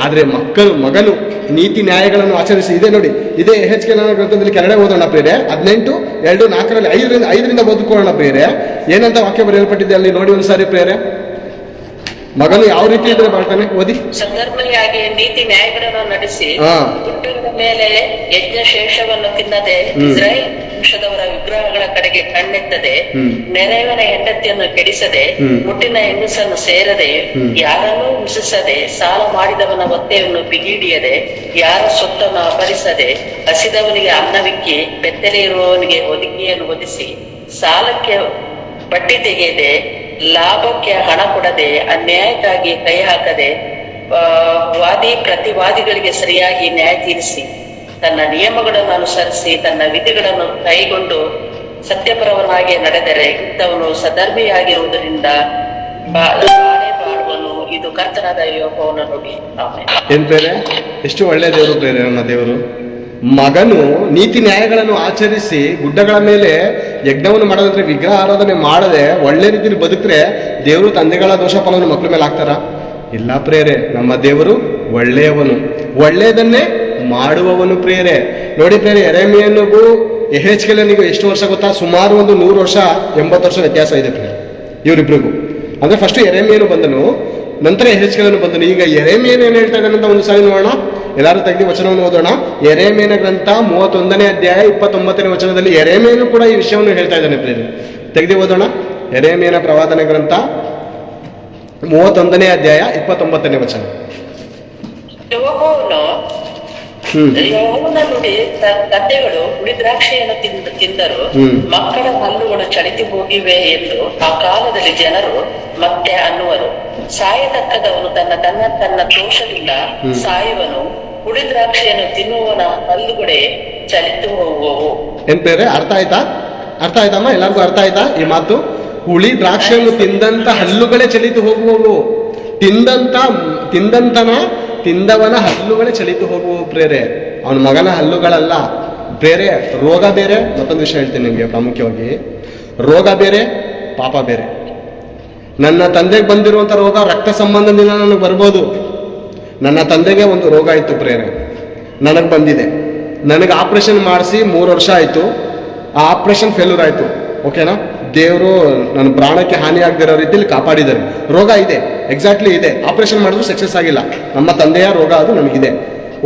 ಆದ್ರೆ ಮಕ್ಕಳು, ಮಗನು ನೀತಿ ನ್ಯಾಯಗಳನ್ನು ಆಚರಿಸಿ ಇದೆ ನೋಡಿ, ಇದೇ ಹೆಚ್ ಕೆ ಗ್ರಂಥದಲ್ಲಿ ಕೆಳಗಡೆ ಓದೋಣ ಪ್ರೇರೆ ಹದಿನೆಂಟು, ಎರಡು, ನಾಲ್ಕರಲ್ಲಿ ಐದರಿಂದ ಐದರಿಂದ ಓದ್ಕೊಳ್ಳೋಣ ಪ್ರೇರೆ ಏನಂತ ವಾಕ್ಯ ಬರೆಯಲ್ಪಟ್ಟಿದೆ ಅಲ್ಲಿ ನೋಡಿ ಒಂದ್ಸಾರಿ ಪ್ರೇರೆ ಮಗನು ಯಾವ ರೀತಿ ಇದ್ರೆ ಮಾಡ್ತಾನೆ ಓದಿ ಸಂದರ್ಭವಾಗಿ ನೀತಿ ನ್ಯಾಯಗಳನ್ನು ನಡೆಸಿ ಹಾ. ಮೇಲೆ ಯಜ್ಞ ಶೇಷವನ್ನು ತಿನ್ನದೆ. ಇಸ್ರಾಯೇಲ್ ವಂಶದವರ ವಿಗ್ರಹಗಳ ಕಡೆಗೆ ಕಣ್ಣೆತ್ತದೆ ನೆರೆಯವರ ನೆರೆಯವನ ಹೆಂಡತಿಯನ್ನು ಕೆಡಿಸದೆ. ಮುಟ್ಟಿನ ಹೆಂಗಸನ್ನು ಸೇರದೆ ಯಾರನ್ನು ಯಾರನ್ನೂ ಹಿಂಸಿಸದೆ ಸಾಲ ಮಾಡಿದವನ ಒತ್ತೆಯನ್ನು ಬಿಗಿಡಿಯದೆ ಯಾರ ಸೊತ್ತನ್ನು ಅಪರಿಸದೆ ಹಸಿದವನಿಗೆ ಅನ್ನವಿಕ್ಕಿ ಬೆತ್ತಲೆ ಇರುವವನಿಗೆ ಒದಗಿಯನ್ನು ಒದಿಸಿ ಸಾಲಕ್ಕೆ ಬಟ್ಟಿ ತೆಗೆಯದೆ ಲಾಭಕ್ಕೆ ಹಣ ಕೊಡದೆ, ಅನ್ಯಾಯಕ್ಕಾಗಿ ಕೈ ಹಾಕದೆ ವಾದಿ ಪ್ರತಿವಾದಿಗಳಿಗೆ ಸರಿಯಾಗಿ ನ್ಯಾಯ ತೀರಿಸಿ, ತನ್ನ ನಿಯಮಗಳನ್ನು ಅನುಸರಿಸಿ, ತನ್ನ ವಿಧಿಗಳನ್ನು ಕೈಗೊಂಡು ಸತ್ಯಪರವನಾಗಿ ನಡೆದರೆ ಇಂಥವನು ಸದರ್ಭಿಯಾಗಿರುವುದರಿಂದ ಬಾಳುವನು. ಇದು ಕರ್ತನಾದ ಯೋಗವನ್ನು ನೋಡಿ. ಎಷ್ಟು ಒಳ್ಳೆಯ ದೇವರು ಬೇರೆ ನನ್ನ ದೇವರು. ಮಗನು ನೀತಿ ನ್ಯಾಯಗಳನ್ನು ಆಚರಿಸಿ ಗುಡ್ಡಗಳ ಮೇಲೆ ಯಜ್ಞವನ್ನು ಮಾಡೋದಂದ್ರೆ ವಿಗ್ರಹ ಆರಾಧನೆ ಮಾಡದೆ ಒಳ್ಳೆ ರೀತಿಯಲ್ಲಿ ಬದುಕ್ರೆ ದೇವರು ತಂದೆಗಳ ದೋಷ ಫಲವನ್ನು ಮಕ್ಕಳ ಮೇಲೆ ಹಾಕ್ತಾರ? ಇಲ್ಲ ಪ್ರೇರೆ, ನಮ್ಮ ದೇವರು ಒಳ್ಳೆಯವನು. ಒಳ್ಳೆಯದನ್ನೇ ಮಾಡುವವನು ಪ್ರೇರೆ. ನೋಡಿ ಪ್ರೇರೆ ಎರೆಮಿಯನಿಗೂ ಎಹೆಚ್ಕೆಲನಿಗೂ ಎಷ್ಟು ವರ್ಷ ಗೊತ್ತಾ? ಸುಮಾರು ಒಂದು ನೂರು ವರ್ಷ, ಎಂಬತ್ತು ವರ್ಷ ವ್ಯತ್ಯಾಸ ಇದೆ ಪ್ರೇರೆ. ಇವರಿಬ್ರಿಗೂ. ಅಂದ್ರೆ ಫಸ್ಟ್ ಎರೆಮಿಯನು ಬಂದನು. ನಂತರ ಎಹೆಚ್ಕೆಲನು ಬಂದನು, ಈಗ ಎರೆಮೇನ ಏನು ಹೇಳ್ತಾ ಅಂತ ಒಂದು ಸಾರಿ ನೋಡೋಣ. ಎಲ್ಲರೂ ತೆಗೆದು ವಚನವನ್ನು ಓದೋಣ. ಎರೆಮೇನ ಗ್ರಂಥ ಮೂವತ್ತೊಂದನೇ ಅಧ್ಯಾಯ ಇಪ್ಪತ್ತೊಂಬತ್ತನೇ ವಚನದಲ್ಲಿ ಎರೆಮೇನು ಕೂಡ ಈ ವಿಷಯವನ್ನು ಹೇಳ್ತಾ ಇದ್ದಾನೆ ಪ್ರೇರಿ ತೆಗೆದು ಓದೋಣ. ಎರೆಮೇನ ಪ್ರವಾದನ ಗ್ರಂಥ ಮೂವತ್ತೊಂದನೇ ಅಧ್ಯಾಯ ಇಪ್ಪತ್ತೊಂಬತ್ತನೇ ವಚನ. ಯೆಹೋವನ ತಂದೆಗಳು ಹುಳಿ ದ್ರಾಕ್ಷಿಯನ್ನು ತಿಂದ ತಿಂದರು ಮಕ್ಕಳ ಹಲ್ಲುಗಳು ಚಳಿತಿ ಹೋಗಿವೆ ಎಂದು ಆ ಕಾಲದಲ್ಲಿ ಜನರು ಮತ್ತೆ ಅನ್ನುವರು. ಸಾಯತಕ್ಕದವನು ತನ್ನ ತನ್ನ ತನ್ನ ದೋಷದಿಂದ. ಸಾಯುವನು. ಹುಳಿ ದ್ರಾಕ್ಷಿಯನ್ನು ತಿನ್ನುವನ ಹಲ್ಲುಗಳೇ ಚಲಿತು ಹೋಗುವವು. ಎಂತೇರೆ ಅರ್ಥ ಆಯ್ತಾ? ಅರ್ಥ ಆಯ್ತಮ್ಮ? ಎಲ್ಲರಿಗೂ ಅರ್ಥ ಆಯ್ತಾ ಈ ಮಾತು? ಹುಳಿ ದ್ರಾಕ್ಷಿಯನ್ನು ತಿಂದಂತ ಹಲ್ಲುಗಳೇ ಚಲಿತು ಹೋಗುವವು. ತಿಂದಂತ ತಿಂದಂತನ ತಿಂದವನ ಹಲ್ಲುಗಳೇ ಚಲಿತು ಹೋಗುವ ಪ್ರೇರೆ. ಅವನ ಮಗನ ಹಲ್ಲುಗಳಲ್ಲ. ಬೇರೆ, ರೋಗ ಬೇರೆ. ಮತ್ತೊಂದು ವಿಷಯ ಹೇಳ್ತೀನಿ ನಿಮಗೆ ಪ್ರಾಮುಖ್ಯವಾಗಿ. ರೋಗ ಬೇರೆ, ಪಾಪ ಬೇರೆ. ನನ್ನ ತಂದೆಗೆ ಬಂದಿರುವಂಥ ರೋಗ ರಕ್ತ ಸಂಬಂಧದಿಂದ ನನಗೆ ಬರ್ಬೋದು. ನನ್ನ ತಂದೆಗೆ ಒಂದು ರೋಗ ಇತ್ತು ಪ್ರೇರೆ. ನನಗೆ ಬಂದಿದೆ. ನನಗೆ ಆಪ್ರೇಷನ್ ಮಾಡಿಸಿ ಮೂರು ವರ್ಷ ಆಯಿತು. ಆ ಆಪ್ರೇಷನ್ ಫೇಲ್ಯೂರ್ ಆಯಿತು. ಓಕೆನಾ ದೇವರು ನನ್ನ ಪ್ರಾಣಕ್ಕೆ ಹಾನಿ ಆಗದಿರೋ ರೀತಿಯಲ್ಲಿ ಕಾಪಾಡಿದ್ದಾರೆ. ರೋಗ ಇದೆ ಎಕ್ಸಾಕ್ಟ್ಲಿ ಇದೆ. ಆಪರೇಷನ್ ಮಾಡಿದ್ರು ಸಕ್ಸಸ್ ಆಗಿಲ್ಲ. ನಮ್ಮ ತಂದೆಯ ರೋಗ ಅದು ನಮಗಿದೆ.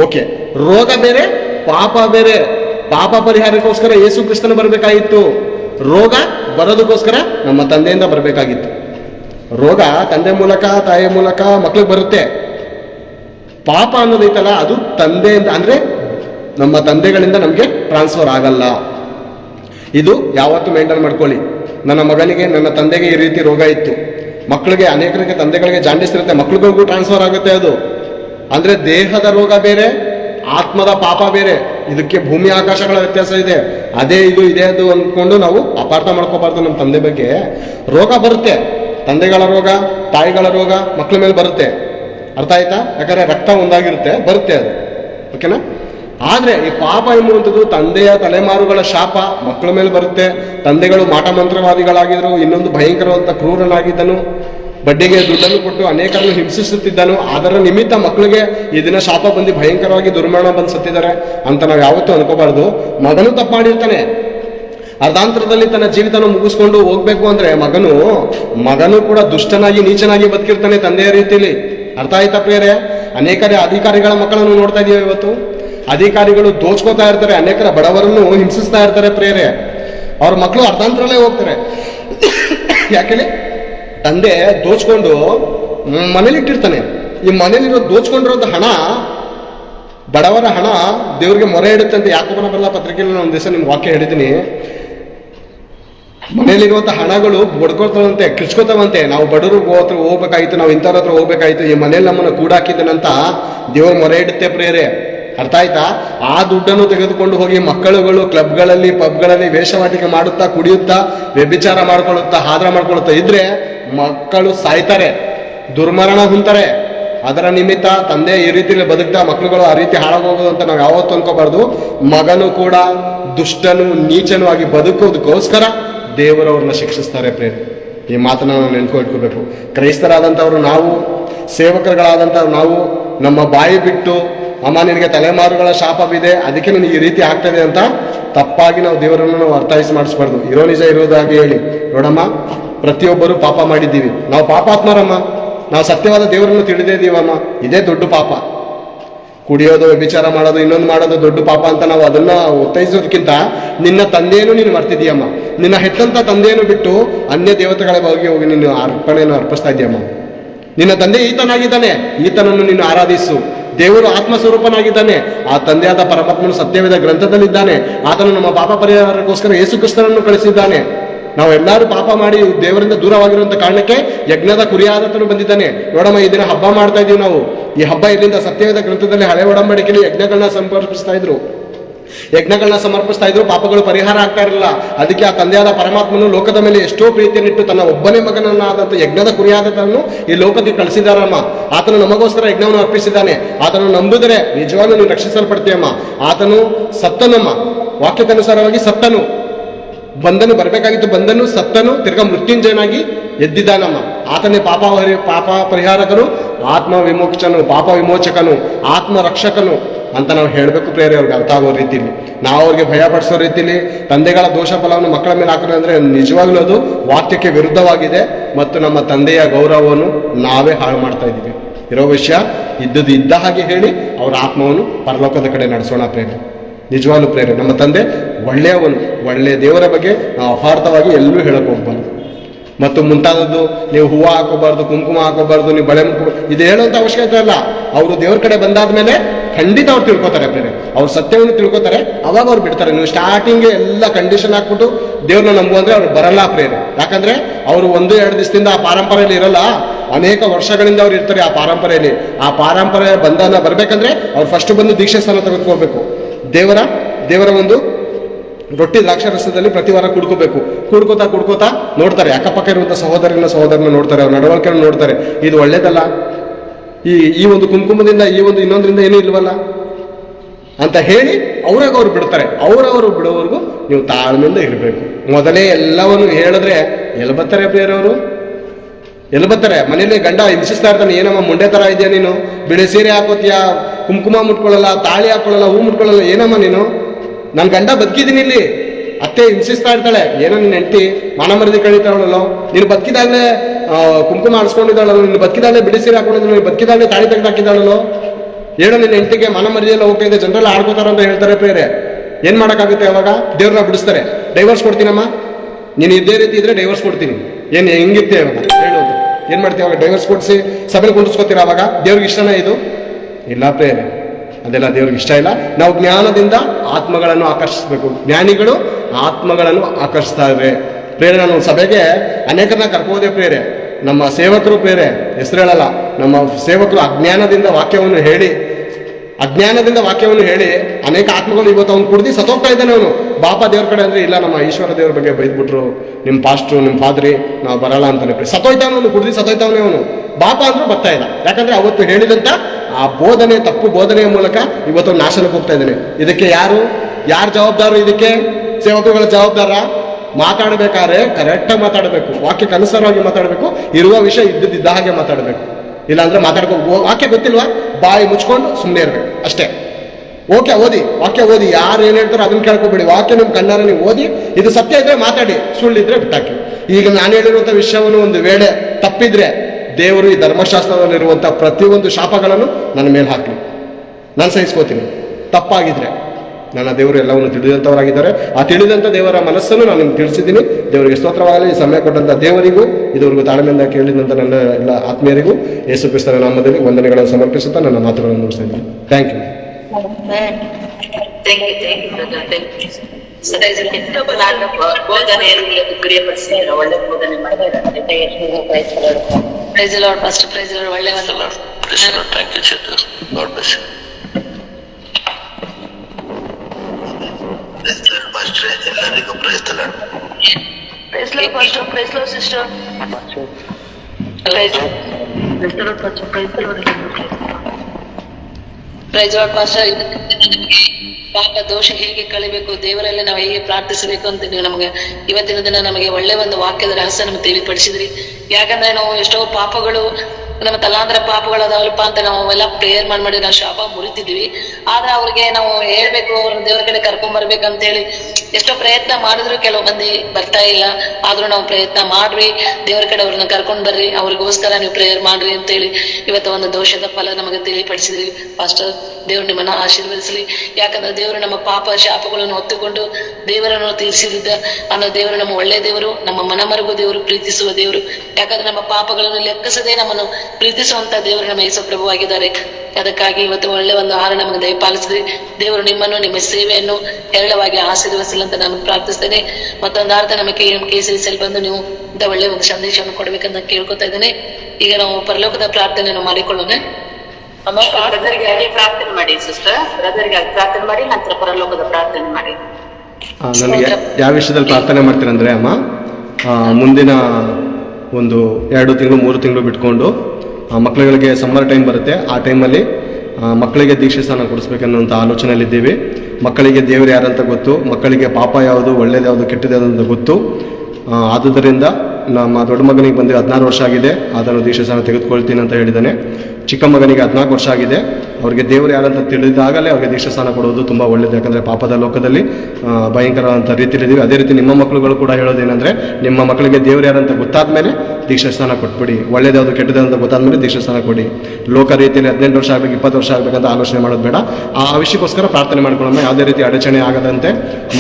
ಓಕೆ ರೋಗ ಬೇರೆ, ಪಾಪ ಬೇರೆ. ಪಾಪ ಪರಿಹಾರಕ್ಕೋಸ್ಕರ ಯೇಸು ಕ್ರಿಸ್ತನ ಬರಬೇಕಾಗಿತ್ತು. ರೋಗ ಬರೋದಕ್ಕೋಸ್ಕರ ನಮ್ಮ ತಂದೆಯಿಂದ ಬರಬೇಕಾಗಿತ್ತು. ರೋಗ ತಂದೆ ಮೂಲಕ, ತಾಯಿಯ ಮೂಲಕ ಮಕ್ಳಿಗೆ ಬರುತ್ತೆ. ಪಾಪ ಅನ್ನೋದೈತಲ್ಲ ಅದು ತಂದೆಯಿಂದ ಅಂದ್ರೆ ನಮ್ಮ ತಂದೆಗಳಿಂದ ನಮಗೆ ಟ್ರಾನ್ಸ್ಫರ್ ಆಗಲ್ಲ. ಇದು ಯಾವತ್ತು ಮೇಂಟೈನ್ ಮಾಡ್ಕೊಳ್ಳಿ. ನನ್ನ ಮಗನಿಗೆ, ನನ್ನ ತಂದೆಗೆ ಈ ರೀತಿ ರೋಗ ಇತ್ತು. ಮಕ್ಕಳಿಗೆ, ಅನೇಕರಿಗೆ ತಂದೆಗಳಿಗೆ ಜಾಂಡಿಸ್ ಇರುತ್ತೆ. ಮಕ್ಕಳಿಗೂ ಟ್ರಾನ್ಸ್ಫರ್ ಆಗುತ್ತೆ ಅದು. ಅಂದ್ರೆ ದೇಹದ ರೋಗ ಬೇರೆ, ಆತ್ಮದ ಪಾಪ ಬೇರೆ. ಇದಕ್ಕೆ ಭೂಮಿ ಆಕಾಶಗಳ ವ್ಯತ್ಯಾಸ ಇದೆ. ಅದೇ ಇದು, ಇದೆ ಅದು ಅಂದ್ಕೊಂಡು ನಾವು ಅಪಾರ್ಥ ಮಾಡ್ಕೋಬಾರ್ದು ನಮ್ಮ ತಂದೆ ಬಗ್ಗೆ. ರೋಗ ಬರುತ್ತೆ. ತಂದೆಗಳ ರೋಗ, ತಾಯಿಗಳ ರೋಗ ಮಕ್ಕಳ ಮೇಲೆ ಬರುತ್ತೆ. ಅರ್ಥ ಆಯ್ತಾ? ಯಾಕಂದ್ರೆ ರಕ್ತ ಒಂದಾಗಿರುತ್ತೆ, ಬರುತ್ತೆ ಅದು. ಓಕೆನಾ ಆದ್ರೆ ಈ ಪಾಪ ಎಂಬುವಂಥದ್ದು ತಂದೆಯ ತಲೆಮಾರುಗಳ ಶಾಪ, ಮಕ್ಕಳ ಮೇಲೆ ಬರುತ್ತೆ. ತಂದೆಗಳು ಮಾಟ ಮಂತ್ರವಾದಿಗಳಾಗಿದ್ರು, ಇನ್ನೊಂದು ಭಯಂಕರವಾದ ಕ್ರೂರನಾಗಿದ್ದನು. ಬಡ್ಡಿಗೆ ದುಡ್ಡನ್ನು ಕೊಟ್ಟು ಅನೇಕರನ್ನು ಹಿಂಸಿಸುತ್ತಿದ್ದನು. ಅದರ ನಿಮಿತ್ತ ಮಕ್ಕಳಿಗೆ ಈ ದಿನ ಶಾಪ ಬಂದು ಭಯಂಕರವಾಗಿ ದುರ್ಮರಣ ಬಂದು ಸತ್ತಿದ್ದಾರೆ ಅಂತ ನಾವು ಯಾವತ್ತೂ ಅನ್ಕೋಬಾರ್ದು. ಮಗನು ತಪ್ಪಾಡಿರ್ತಾನೆ. ಅರ್ಧಾಂತರದಲ್ಲಿ ತನ್ನ ಜೀವಿತನ ಮುಗಿಸ್ಕೊಂಡು ಹೋಗ್ಬೇಕು ಅಂದ್ರೆ ಮಗನು ಮಗನು ಕೂಡ ದುಷ್ಟನಾಗಿ, ನೀಚನಾಗಿ ಬದುಕಿರ್ತಾನೆ ತಂದೆಯ ರೀತಿಯಲ್ಲಿ. ಅರ್ಥ ಆಯ್ತಾ ಪ್ರಿಯರೇ? ಅನೇಕರೇ ಅಧಿಕಾರಿಗಳ ಮಕ್ಕಳನ್ನು ನೋಡ್ತಾ ಇದೀವಿ ಇವತ್ತು? ಅಧಿಕಾರಿಗಳು ದೋಚ್ಕೋತಾ ಇರ್ತಾರೆ, ಅನೇಕರ ಬಡವರನ್ನು ಹಿಂಸಿಸ್ತಾ ಇರ್ತಾರೆ ಪ್ರೇರೆ. ಅವ್ರ ಮಕ್ಕಳು ಅರ್ಧಾಂತರಲ್ಲೇ ಹೋಗ್ತಾರೆ. ಯಾಕೆಳಿ? ತಂದೆ ದೋಚ್ಕೊಂಡು ಮನೇಲಿ ಇಟ್ಟಿರ್ತಾನೆ ಈ ಮನೇಲಿರೋ ದೋಚ್ಕೊಂಡಿರೋದು ಹಣ, ಬಡವರ ಹಣ ದೇವ್ರಿಗೆ ಮೊರೆ ಇಡುತ್ತೆ ಅಂತ ಯಾಕೊಬ್ಬನ ಬರಲ್ಲ ಪತ್ರಿಕೆಯಲ್ಲಿ ಒಂದು ದಿವಸ ನಿಮ್ಗೆ ವಾಕ್ಯ ಹೇಳಿದ್ದೀನಿ. ಮನೆಯಲ್ಲಿರುವಂಥ ಹಣಗಳು ಬಡ್ಕೊಳ್ತಾವಂತೆ ಕಿಚ್ಕೊತವಂತೆ ನಾವು ಬಡವ್ರಿಗೆ ಹತ್ರ ಹೋಗ್ಬೇಕಾಯ್ತು, ನಾವು ಇಂಥವ್ರ ಹತ್ರ ಹೋಗ್ಬೇಕಾಯ್ತು, ಈ ಮನೇಲಿ ನಮ್ಮನ್ನು ಹಾಕಿದನಂತ ದೇವ್ರ ಮೊರೆ ಇಡುತ್ತೆ ಪ್ರೇರೆ. ಅರ್ಥ ಆಯ್ತಾ? ಆ ದುಡ್ಡನ್ನು ತೆಗೆದುಕೊಂಡು ಹೋಗಿ ಮಕ್ಕಳುಗಳು ಕ್ಲಬ್ಗಳಲ್ಲಿ, ಪಬ್ಗಳಲ್ಲಿ ವೇಷವಾಟಿಕೆ ಮಾಡುತ್ತಾ, ಕುಡಿಯುತ್ತಾ, ವ್ಯಭಿಚಾರ ಮಾಡ್ಕೊಳ್ಳುತ್ತಾ, ಹಾದ್ರ ಮಾಡ್ಕೊಳ್ಳುತ್ತಾ ಇದ್ರೆ ಮಕ್ಕಳು ಸಾಯ್ತಾರೆ, ದುರ್ಮರಣ ಹೊಂತಾರೆ ಅದರ ನಿಮಿತ್ತ ತಂದೆ ಈ ರೀತಿಯಲ್ಲಿ ಬದುಕ್ತಾ ಮಕ್ಕಳುಗಳು ಆ ರೀತಿ ಹಾಳಾಗೋಗೋದು ಅಂತ ನಾವು ಯಾವತ್ತು ಅನ್ಕೋಬಾರ್ದು. ಮಗನು ಕೂಡ ದುಷ್ಟನು, ನೀಚನು ಆಗಿ ಬದುಕೋದಕ್ಕೋಸ್ಕರ ದೇವರವ್ರನ್ನ ಶಿಕ್ಷಿಸ್ತಾರೆ ಪ್ರೇರೆ ಈ ಮಾತನ್ನ ನಾವು ನೆನ್ಕೋ ಇಟ್ಕೋಬೇಕು ಕ್ರೈಸ್ತರಾದಂಥವ್ರು ನಾವು ಸೇವಕರುಗಳಾದಂಥವ್ರು ನಾವು, ನಮ್ಮ ಬಾಯಿ ಬಿಟ್ಟು ಅಮ್ಮ ನಿನಗೆ ತಲೆಮಾರುಗಳ ಶಾಪವಿದೆ, ಅದಕ್ಕೆ ನಿನಗೆ ಈ ರೀತಿ ಆಗ್ತದೆ ಅಂತ ತಪ್ಪಾಗಿ ನಾವು ದೇವರನ್ನು ನಾವು ಅರ್ಥೈಸಿ ಮಾಡಿಸ್ಬಾರ್ದು. ಇರೋ ನಿಜ ಇರೋದಾಗಿ ಹೇಳಿ. ನೋಡಮ್ಮ, ಪ್ರತಿಯೊಬ್ಬರು ಪಾಪ ಮಾಡಿದ್ದೀವಿ. ನಾವು ಪಾಪಾತ್ಮರಮ್ಮ. ನಾವು ಸತ್ಯವಾದ ದೇವರನ್ನು ತಿಳಿದೇ ಇದೀವಮ್ಮ. ಇದೇ ದೊಡ್ಡ ಪಾಪ. ಕುಡಿಯೋದು ವಿಚಾರ ಮಾಡೋದು, ಇನ್ನೊಂದು ಮಾಡೋದು ದೊಡ್ಡ ಪಾಪ ಅಂತ ನಾವು ಅದನ್ನ ಒತ್ತೈಸೋದಕ್ಕಿಂತ ನಿನ್ನ ತಂದೆಯನ್ನು ನೀನು ಮರ್ತಿದ್ದೀಯಮ್ಮ. ನಿನ್ನ ಹೆತ್ತಂತ ತಂದೆಯನ್ನು ಬಿಟ್ಟು ಅನ್ಯ ದೇವತೆಗಳ ಬಗ್ಗೆ ಹೋಗಿ ನೀನು ಅರ್ಪಣೆಯನ್ನು ಅರ್ಪಿಸ್ತಾ ಇದೆಯಮ್ಮ. ನಿನ್ನ ತಂದೆ ಈತನಾಗಿದ್ದಾನೆ. ಈತನನ್ನು ನೀನು ಆರಾಧಿಸು. ದೇವರು ಆತ್ಮ ಸ್ವರೂಪನಾಗಿದ್ದಾನೆ ಆ ತಂದೆಯಾದ ಪರಮಾತ್ಮನು ಸತ್ಯವೇದ ಗ್ರಂಥದಲ್ಲಿದ್ದಾನೆ. ಆತನು ನಮ್ಮ ಪಾಪ ಪರಿಹಾರಕ್ಕೋಸ್ಕರ ಯೇಸು ಕ್ರಿಸ್ತನನ್ನು ಕಳಿಸಿದ್ದಾನೆ ನಾವೆಲ್ಲರೂ ಪಾಪ ಮಾಡಿ ದೇವರಿಂದ ದೂರವಾಗಿರುವಂತ ಕಾರಣಕ್ಕೆ ಯಜ್ಞದ ಕುರಿಯಾದತನು ಬಂದಿದ್ದಾನೆ. ನೋಡಮ್ಮ, ಈ ದಿನ ಹಬ್ಬ ಮಾಡ್ತಾ ಇದೀವಿ ನಾವು. ಈ ಹಬ್ಬ ಇಲ್ಲಿಂದ ಸತ್ಯವೇದ ಗ್ರಂಥದಲ್ಲಿ ಹಳೆ ಒಡಂಬಡಿಕೆಯಲ್ಲಿ ಯಜ್ಞಗಳನ್ನ ಸಂಪರ್ಪಿಸ್ತಾ ಇದ್ರು. ಯಜ್ಞಗಳನ್ನ ಸಮರ್ಪಿಸ್ತಾ ಇದ್ರು, ಪಾಪಗಳು ಪರಿಹಾರ ಆಗ್ತಾ ಇರಲಿಲ್ಲ. ಅದಕ್ಕೆ ಆ ತಂದೆಯಾದ ಪರಮಾತ್ಮನು ಲೋಕದ ಮೇಲೆ ಎಷ್ಟೋ ಪ್ರೀತಿಯನ್ನಿಟ್ಟು ತನ್ನ ಒಬ್ಬನೇ ಮಗನನ್ನಾದಂಥ ಯಜ್ಞದ ಕುರಿಯಾದತನ್ನು ಈ ಲೋಕಕ್ಕೆ ಕಳಿಸಿದಾರಮ್ಮ ಆತನು ನಮಗೋಸ್ಕರ ಯಜ್ಞವನ್ನು ಅರ್ಪಿಸಿದ್ದಾನೆ. ಆತನು ನಂಬಿದರೆ ನಿಜವಾಗ್ಲೂ ನೀನು ರಕ್ಷಿಸಲ್ಪಡ್ತೀಯಮ್ಮ. ಆತನು ಸತ್ತನಮ್ಮ. ವಾಕ್ಯಕ್ಕನುಸಾರವಾಗಿ ಸತ್ತನು. ಬಂದನು ಬರಬೇಕಾಗಿತ್ತು ಬಂದನು ಸತ್ತನು, ತಿರ್ಗಾ ಮೃತ್ಯುಂಜಯನಾಗಿ ಎದ್ದಿದ್ದಾನಮ್ಮ. ಆತನೇ ಪಾಪ ಪಾಪ ಪರಿಹಾರಕನು, ಆತ್ಮ ವಿಮೋಚನು ಪಾಪ ವಿಮೋಚಕನು, ಆತ್ಮ ರಕ್ಷಕನು. ಅಂತ ನಾವು ಹೇಳಬೇಕು ಪ್ರೇರೆ ಅವ್ರಿಗೆ ಅರ್ಥ ಆಗೋ ರೀತಿಲಿ. ನಾವು ಅವ್ರಿಗೆ ಭಯ ಪಡಿಸೋ ರೀತಿಲಿ, ತಂದೆಗಳ ದೋಷ ಫಲವನ್ನು ಮಕ್ಕಳ ಮೇಲೆ ಹಾಕೋದು ಅಂದರೆ ನಿಜವಾಗ್ಲೂ ಅದು ವಾಕ್ಯಕ್ಕೆ ವಿರುದ್ಧವಾಗಿದೆ ಮತ್ತು ನಮ್ಮ ತಂದೆಯ ಗೌರವವನ್ನು ನಾವೇ ಹಾಳು ಮಾಡ್ತಾ ಇದ್ದೀವಿ. ಇರೋ ವಿಷಯ, ಇದ್ದದ್ದು ಇದ್ದ ಹಾಗೆ ಹೇಳಿ ಅವರ ಆತ್ಮವನ್ನು ಪರಲೋಕದ ಕಡೆ ನಡೆಸೋಣ ಪ್ರೇರೆ ನಿಜವಾಗ್ಲೂ ಪ್ರೇರೆ ನಮ್ಮ ತಂದೆ ಒಳ್ಳೆಯವನು. ಒಳ್ಳೆಯ ದೇವರ ಬಗ್ಗೆ ನಾವು ಅಪಾರ್ಥವಾಗಿ ಎಲ್ಲೂ ಹೇಳಕ್ಕೆ ಮತ್ತು ಮುಂತಾದದ್ದು, ನೀವು ಹೂವು ಹಾಕೋಬಾರ್ದು, ಕುಂಕುಮ ಹಾಕೋಬಾರ್ದು, ನೀವು ಬಳೆ ಮುಖ ಇದು ಹೇಳುವಂಥ ಅವಶ್ಯಕತೆ ಇಲ್ಲ ಅವರು ದೇವ್ರ ಕಡೆ ಬಂದಾದ್ಮೇಲೆ ಖಂಡಿತ ಅವ್ರು ತಿಳ್ಕೊತಾರೆ ಬೇರೆ ಅವ್ರು ಸತ್ಯವನ್ನು ತಿಳ್ಕೊತಾರೆ, ಅವಾಗ ಅವ್ರು ಬಿಡ್ತಾರೆ. ನೀವು ಸ್ಟಾರ್ಟಿಂಗ್ ಎಲ್ಲ ಕಂಡೀಷನ್ ಹಾಕ್ಬಿಟ್ಟು ದೇವ್ರನ್ನ ನಂಬು ಅಂದ್ರೆ ಅವ್ರು ಬರಲ್ಲ ಪ್ರೇರೆ ಯಾಕಂದ್ರೆ ಅವರು ಒಂದು ಎರಡು ದಿವಸದಿಂದ ಆ ಪಾರಂಪರೆಯಲ್ಲಿ ಇರಲ್ಲ. ಅನೇಕ ವರ್ಷಗಳಿಂದ ಅವ್ರು ಇರ್ತಾರೆ ಆ ಪಾರಂಪರೆಯಲ್ಲಿ. ಆ ಪಾರಂಪರೆ ಬಂಧನ ಬರ್ಬೇಕಂದ್ರೆ ಅವ್ರು ಫಸ್ಟ್ ಬಂದು ದೀಕ್ಷೆ ಸ್ಥಾನ ತೆಗೆದುಕೋಬೇಕು ದೇವರ ದೇವರ ಒಂದು ರೊಟ್ಟಿ ದ್ರಾಕ್ಷಾರಸದಲ್ಲಿ ಪ್ರತಿ ವಾರ ಕುಡ್ಕೋಬೇಕು. ಕುಡ್ಕೋತಾ ಕುಡ್ಕೋತಾ ನೋಡ್ತಾರೆ. ಅಕ್ಕಪಕ್ಕ ಇರುವಂಥ ಸಹೋದರನ ಸಹೋದರನ ನೋಡ್ತಾರೆ. ಅವ್ರ ನಡವಳಿಕೆಯನ್ನು ನೋಡ್ತಾರೆ. ಇದು ಒಳ್ಳೇದಲ್ಲ? ಈ ಈ ಒಂದು ಕುಂಕುಮದಿಂದ, ಈ ಒಂದು ಇನ್ನೊಂದರಿಂದ ಏನೂ ಇಲ್ವಲ್ಲ? ಅಂತ ಹೇಳಿ ಅವ್ರಾಗ ಅವ್ರು ಬಿಡ್ತಾರೆ. ಅವರವರು ಬಿಡೋವರೆಗೂ ನೀವು ತಾಳ್ಮೆಯಿಂದ ಇರಬೇಕು. ಮೊದಲೇ ಎಲ್ಲವನ್ನು ಹೇಳಿದ್ರೆ ಎಲ್ಲಿ ಬರ್ತಾರೆ ಬೇರೆಯವರು ಎಲ್ಲಿ ಬರ್ತಾರೆ? ಮನೇಲಿ ಗಂಡ ಹಿಂಸಿಸ್ತಾ ಇರ್ತಾನೆ, ಏನಮ್ಮ ಮುಂಡೆ ಥರ ಇದೆಯಾ ನೀನು? ಬಿಳಿ ಸೀರೆ ಹಾಕೋತಿಯಾ? ಕುಂಕುಮ ಮುಟ್ಕೊಳ್ಳಲ್ಲ, ತಾಳಿ ಹಾಕೊಳ್ಳಲ್ಲ, ಹೂ ಮುಟ್ಕೊಳ್ಳಲ್ಲ, ಏನಮ್ಮ ನೀನು? ನನ್ನ ಗಂಡ ಬದುಕಿದ್ದೀನಿ ಇಲ್ಲಿ. ಅತ್ತೆ ಹಿಂಸಿಸ್ತಾ ಇರ್ತಾಳೆ ಏನೋ ನಿನ್ನ ಹೆಂಡತಿ ಮಾನ ಮರದಿ ಕಳೀತಾಳಲ್ಲೋ, ನೀನು ಬದುಕಿದಾಗಲೇ ಕುಂಕುಮ ಆಡಿಸ್ಕೊಂಡಿದ್ದಾಳಲ್ಲ, ನೀನು ಬದುಕಿದಾಗಲೇ ಬಿಡಿಸಿರಿ ಹಾಕೊಂಡಿದ್ದು ನೀನು ಬದುಕಿದಾಗಲೇ ತಾಳಿ ತೆಗೆದು ಹಾಕಿದ್ದಾಳಲ್ಲೋ? ಏನೋ ನಿನ್ನ ಹೆಂಡತಿಗೆ ಮಾನ ಮರ್ಯಾದೆಲ್ಲ ಹೋಗ್ತಾ ಇದೆ, ಜನರೆಲ್ಲ ಆಡ್ಕೋತಾರ ಅಂತ ಹೇಳ್ತಾರೆ ಪ್ರೇರೆ ಏನು ಮಾಡೋಕ್ಕಾಗುತ್ತೆ ಅವಾಗ? ದೇವ್ರನ್ನ ಬಿಡಿಸ್ತಾರೆ. ಡೈವರ್ಸ್ ಕೊಡ್ತೀನಮ್ಮ? ನೀನು ಇದೇ ರೀತಿ ಇದ್ರೆ ಡೈವರ್ಸ್ ಕೊಡ್ತೀನಿ. ಏನು ಹೆಂಗಿತ್ತೆ ಅವಾಗ ಹೇಳೋದು ಏನು ಮಾಡ್ತೀವಿ ಅವಾಗ ಡೈವರ್ಸ್ ಕೊಡಿಸಿ ಸಭೆಲಿ ಕುಂಡಿಸ್ಕೊತೀರ ಅವಾಗ? ದೇವ್ರಿಗೆ ಇಷ್ಟನೇ ಇದು? ಇಲ್ಲ ಪ್ರೇರೆ ಅದೆಲ್ಲ ದೇವ್ರಿಗೆ ಇಷ್ಟ ಇಲ್ಲ. ನಾವು ಜ್ಞಾನದಿಂದ ಆತ್ಮಗಳನ್ನು ಆಕರ್ಷಿಸಬೇಕು. ಜ್ಞಾನಿಗಳು ಆತ್ಮಗಳನ್ನು ಆಕರ್ಷಿಸ್ತಾರೆ. ಪ್ರೇರೆ ನಾನು ಸಭೆಗೆ ಅನೇಕರನ್ನ ಕರ್ಕೋದೇ ಪ್ರೇರೆ ನಮ್ಮ ಸೇವಕರು ಪ್ರೇರೆ ಹೆಸರು ಹೇಳಲ್ಲ. ನಮ್ಮ ಸೇವಕರು ಅಜ್ಞಾನದಿಂದ ವಾಕ್ಯವನ್ನು ಹೇಳಿ ಅಜ್ಞಾನದಿಂದ ವಾಕ್ಯವನ್ನು ಹೇಳಿ ಅನೇಕ ಆತ್ಮಗಳು ಇವತ್ತು ಅವ್ನು ಕುಡ್ದು ಸತ್ತೋಗ್ತಾ ಇದ್ದಾನೆ ಅವನು. ಬಾಪ ದೇವ್ರ ಕಡೆ ಅಂದ್ರೆ, ಇಲ್ಲ, ನಮ್ಮ ಈಶ್ವರ ದೇವ್ರ ಬಗ್ಗೆ ಬೈದ್ಬಿಟ್ರು. ನಿಮ್ಮ ಪಾಸ್ಟ್ರು ನಿಮ್ಮ ಫಾದ್ರಿ ನಾವು ಬರಲ್ಲ ಅಂತ ನೆಪ್ರಿ ಅವನು, ಕುಡ್ದು ಸತೋಯ್ತಾವನೇ ಅವನು. ಬಾಪ ಅಂದ್ರೂ ಬರ್ತಾ ಇಲ್ಲ. ಯಾಕಂದ್ರೆ ಅವತ್ತು ಹೇಳಿದಂತ ಆ ಬೋಧನೆ, ತಪ್ಪು ಬೋಧನೆಯ ಮೂಲಕ ಇವತ್ತು ನಾಶನಕ್ಕೆ ಹೋಗ್ತಾ ಇದ್ದಾನೆ. ಇದಕ್ಕೆ ಯಾರು? ಯಾರು ಜವಾಬ್ದಾರು ಇದಕ್ಕೆ? ಸೇವಕಗಳ ಜವಾಬ್ದಾರ? ಮಾತಾಡಬೇಕಾದ್ರೆ ಕರೆಕ್ಟಾಗಿ ಮಾತಾಡಬೇಕು. ವಾಕ್ಯಕ್ಕೆ ಅನುಸಾರವಾಗಿ ಮಾತಾಡಬೇಕು. ಇರುವ ವಿಷಯ ಇದ್ದಿದ್ದ ಹಾಗೆ ಮಾತಾಡಬೇಕು. ಇಲ್ಲಾಂದ್ರೆ ಮಾತಾಡ್ಕೋ, ಓ- ವಾಕ್ಯ ಗೊತ್ತಿಲ್ವಾ? ಬಾಯಿ ಮುಚ್ಕೊಂಡು ಸುಮ್ಮನೆ ಇರಬೇಕು, ಅಷ್ಟೇ. ಓಕೆ, ಓದಿ, ವಾಕ್ಯ ಓದಿ, ಯಾರು ಏನು ಹೇಳ್ತಾರೋ ಅದನ್ನ ಕೇಳ್ಕೊಬೇಡಿ. ವಾಕ್ಯ ನಿಮ್ಮ ಕಣ್ಣಾರ ನೀವು ಓದಿ, ಇದು ಸತ್ಯ ಇದ್ರೆ ಮಾತಾಡಿ, ಸುಳ್ಳಿದ್ರೆ ಬಿಟ್ಟಾಕಿ. ಈಗ ನಾನು ಹೇಳಿರುವಂಥ ವಿಷಯವನ್ನು ಒಂದು ವೇಳೆ ತಪ್ಪಿದ್ರೆ ದೇವರು ಈ ಧರ್ಮಶಾಸ್ತ್ರದಲ್ಲಿರುವಂಥ ಪ್ರತಿಯೊಂದು ಶಾಪಗಳನ್ನು ನನ್ನ ಮೇಲೆ ಹಾಕಲಿ. ನಾನು ಸಹಿಸ್ಕೋತೀನಿ. ತಪ್ಪಾಗಿದ್ರೆ. ನನ್ನ ದೇವರು ಎಲ್ಲವನ್ನು ತಿಳಿದಂಥವರಾಗಿದ್ದಾರೆ ಆ ತಿಳಿದಂಥ ದೇವರ ಮನಸ್ಸನ್ನು ನಾನು ನಿಮ್ಗೆ ತಿಳಿಸಿದ್ದೀನಿ. ದೇವರಿಗೆ ಸ್ತೋತ್ರವಾಗಲಿ ಈ ಸಮಯ ಕೊಟ್ಟಂಥ ದೇವರಿಗೂ ಇದುವರೆಗೂ ತಾಳ್ಮೆಯಿಂದ ಕೇಳಿದಂಥ ನನ್ನ ಎಲ್ಲ ಆತ್ಮೀಯರಿಗೂ ಯೇಸು ಕ್ರಿಸ್ತನ ನಾಮದಲ್ಲಿ ವಂದನೆಗಳನ್ನು ಸಮರ್ಪಿಸುತ್ತಾ ನನ್ನ ಮಾತುಗಳನ್ನು ಮುಗಿಸ್ತಾ ಇದ್ದೀನಿ ಥ್ಯಾಂಕ್ ಯು ಒಳ್ಳೆ ಬೋಧನೆ ಮಾಡಿದ್ದಾರೆ? Praise lord first praise lord ಒಳ್ಳೆ ಒಂದು ಥ್ಯಾಂಕ್ ಯು sister. ಪ್ರೈಸ್ ಪ್ರಯತ್ನ the Lord, Pastor. Praise the Lord. Praise lord pastor ನಮಗೆ ಪಾಪ ದೋಷ ಹೇಗೆ ಕಳಿಬೇಕು ದೇವರಲ್ಲಿ ನಾವು ಹೇಗೆ ಪ್ರಾರ್ಥಿಸಬೇಕು ಅಂತ ನೀವು ನಮಗೆ ಇವತ್ತಿನ ದಿನ ನಮಗೆ ಒಳ್ಳೆ ಒಂದು ವಾಕ್ಯದ ರಹಸ್ಯ ನಮ್ಗೆ ತಿಳಿಪಡಿಸಿದ್ರಿ ಯಾಕಂದ್ರೆ ನಾವು ಎಷ್ಟೋ ಪಾಪಗಳು ನಮ್ಮ ತಲಾಂತರ ಪಾಪಗಳದಾವಲ್ಪ ಅಂತ ನಾವು ಅವೆಲ್ಲ ಪ್ರೇಯರ್ ಮಾಡಿ ಮಾಡಿ ನಾವು ಶಾಪ ಮುರಿತಿದ್ವಿ. ಆದ್ರೆ ಅವ್ರಿಗೆ ನಾವು ಹೇಳ್ಬೇಕು, ಅವ್ರನ್ನ ದೇವ್ರ ಕಡೆ ಕರ್ಕೊಂಡ್ ಅಂತ ಹೇಳಿ ಎಷ್ಟೋ ಪ್ರಯತ್ನ ಮಾಡಿದ್ರು. ಕೆಲವು ಮಂದಿ ಬರ್ತಾ ಇಲ್ಲ. ಆದ್ರೂ ನಾವು ಪ್ರಯತ್ನ ಮಾಡ್ರಿ. ದೇವ್ರ ಕಡೆ ಅವ್ರನ್ನ ಕರ್ಕೊಂಡ್ ಬರ್ರಿ. ಅವ್ರಿಗೋಸ್ಕರ ನೀವು ಪ್ರೇಯರ್ ಮಾಡ್ರಿ ಅಂತ ಹೇಳಿ ಇವತ್ತು ಒಂದು ದೋಷದ ಫಲ ನಮಗೆ ತಿಳಿಪಡಿಸಿದ್ರಿ. ಪಾಸ್ಟರ್ ದೇವ್ರು ನಿಮ್ಮನ್ನ ಆಶೀರ್ವದಿಸಲಿ. ಯಾಕಂದ್ರೆ ದೇವರು ನಮ್ಮ ಪಾಪ ಶಾಪಗಳನ್ನು ಹೊತ್ತುಕೊಂಡು ದೇವರನ್ನು ತೀರಿಸಿದ್ದ ಅನ್ನೋ ದೇವರು ನಮ್ಮ ಒಳ್ಳೆ ದೇವರು, ನಮ್ಮ ಮನಮರುಗು ದೇವರು, ಪ್ರೀತಿಸುವ ದೇವರು. ಯಾಕಂದ್ರೆ ನಮ್ಮ ಪಾಪಗಳನ್ನು ಲೆಕ್ಕಿಸದೆ ನಮ್ಮನ್ನು ಪ್ರೀತಿಸುವಂತ ದೇವರು ನಮ್ಮ ಯೇಸು ಪ್ರಭುವಾಗಿದ್ದಾರೆ. ಅದಕ್ಕಾಗಿ ಇವತ್ತು ಒಳ್ಳೆ ಒಂದು ಆಹಾರ ನಮಗೆ ದಯಪಾಲಿಸಿದ್ರಿ. ದೇವರು ನಿಮ್ಮನ್ನು ನಿಮ್ಮ ಸೇವೆಯನ್ನು ಹೇರಳವಾಗಿ ಆಶೀರ್ವದಿಸಲಿ ಅಂತ ನಾನು ಪ್ರಾರ್ಥಿಸ್ತೇನೆ. ಮತ್ತೊಂದು ಅರ್ಥ ನಮಗೆ ಕೆ ಸಿ ಬಂದು ನೀವು ಇಂಥ ಒಳ್ಳೆ ಒಂದು ಸಂದೇಶವನ್ನು ಕೊಡ್ಬೇಕಂತ ಕೇಳ್ಕೊತಾ ಇದ್ದೇನೆ. ಈಗ ನಾವು ಪರಲೋಕದ ಪ್ರಾರ್ಥನೆಯನ್ನು ಮಾಡಿಕೊಳ್ಳೋಣ. ಬ್ರದರ್ಗಾಗಿ ಪ್ರಾರ್ಥನೆ ಮಾಡಿ ಸಿಸ್ಟರ್. ಬ್ರದರ್ಗಾಗಿ ಪ್ರಾರ್ಥನೆ ಮಾಡಿ ನಂತರ ಪರಲೋಕದ ಪ್ರಾರ್ಥನೆ ಮಾಡಿ. ನನಗೆ ಯಾವ ವಿಷಯದಲ್ಲಿ ಪ್ರಾರ್ಥನೆ ಮಾಡ್ತೀರಂದ್ರೆ ಅಮ್ಮ ಮುಂದಿನ ಒಂದು ಎರಡು ತಿಂಗಳು, ಮೂರು ತಿಂಗಳು ಬಿಟ್ಕೊಂಡು ಮಕ್ಕಳುಗಳಿಗೆ ಸಮ್ಮರ್ ಟೈಮ್ ಬರುತ್ತೆ. ಆ ಟೈಮಲ್ಲಿ ಮಕ್ಕಳಿಗೆ ದೀಕ್ಷೆ ಸ್ನಾನ ಕೊಡಿಸ್ಬೇಕನ್ನುವಂಥ ಆಲೋಚನೆಯಲ್ಲಿದ್ದೀವಿ. ಮಕ್ಕಳಿಗೆ ದೇವರು ಯಾರಂತ ಗೊತ್ತು, ಮಕ್ಕಳಿಗೆ ಪಾಪ ಯಾವುದು ಒಳ್ಳೆಯದು ಯಾವುದು, ಕೆಟ್ಟದ್ದು ಯಾವುದು ಅಂತ ಗೊತ್ತು. ಆದುದರಿಂದ ನಮ್ಮ ದೊಡ್ಡ ಮಗನಿಗೆ ಬಂದರೆ ಹದಿನಾರು ವರ್ಷ ಆಗಿದೆ. ಅದನ್ನು ದೀಕ್ಷೆ ಸ್ನಾನ ತೆಗೆದುಕೊಳ್ತೀನಿ ಅಂತ ಹೇಳಿದ್ದಾನೆ. ಚಿಕ್ಕ ಮಗನಿಗೆ ಹದಿನಾಲ್ಕು ವರ್ಷ ಆಗಿದೆ. ಅವರಿಗೆ ದೇವರು ಯಾರಂತ ತಿಳಿದಾಗಲೇ ಅವರಿಗೆ ದೀಕ್ಷಾ ಕೊಡೋದು ತುಂಬ ಒಳ್ಳೆಯದು ಯಾಕಂದರೆ ಪಾಪದ ಲೋಕದಲ್ಲಿ ಭಯಂಕರವಾದಂಥ ರೀತಿಯಲ್ಲಿದ್ದೀವಿ ಅದೇ ರೀತಿ ನಿಮ್ಮ ಮಕ್ಕಳುಗಳು ಕೂಡ ಹೇಳೋದೇನೆಂದರೆ, ನಿಮ್ಮ ಮಕ್ಕಳಿಗೆ ದೇವರು ಯಾರಂತ ಗೊತ್ತಾದ ಮೇಲೆ ದೀಕ್ಷಾ ಸ್ನಾನ ಕೊಟ್ಬಿಡಿ. ಒಳ್ಳೆಯದಾವುದು ಕೆಟ್ಟದಂತ ಗೊತ್ತಾದ ಮೇಲೆ ದೀಕ್ಷಾ ಸ್ನಾನ ಕೊಡಿ. ಲೋಕ ರೀತಿಯಲ್ಲಿ ಹದಿನೆಂಟು ವರ್ಷ ಆಗಬೇಕು, ಇಪ್ಪತ್ತು ವರ್ಷ ಆಗಬೇಕಂತ ಆಲೋಚನೆ ಮಾಡೋದು ಬೇಡ. ಆ ವಿಷಯಕ್ಕೋಸ್ಕರ ಪ್ರಾರ್ಥನೆ ಮಾಡ್ಕೊಳ್ಳೋಣ. ಯಾವುದೇ ರೀತಿ ಅಡಚಣೆ ಆಗದಂತೆ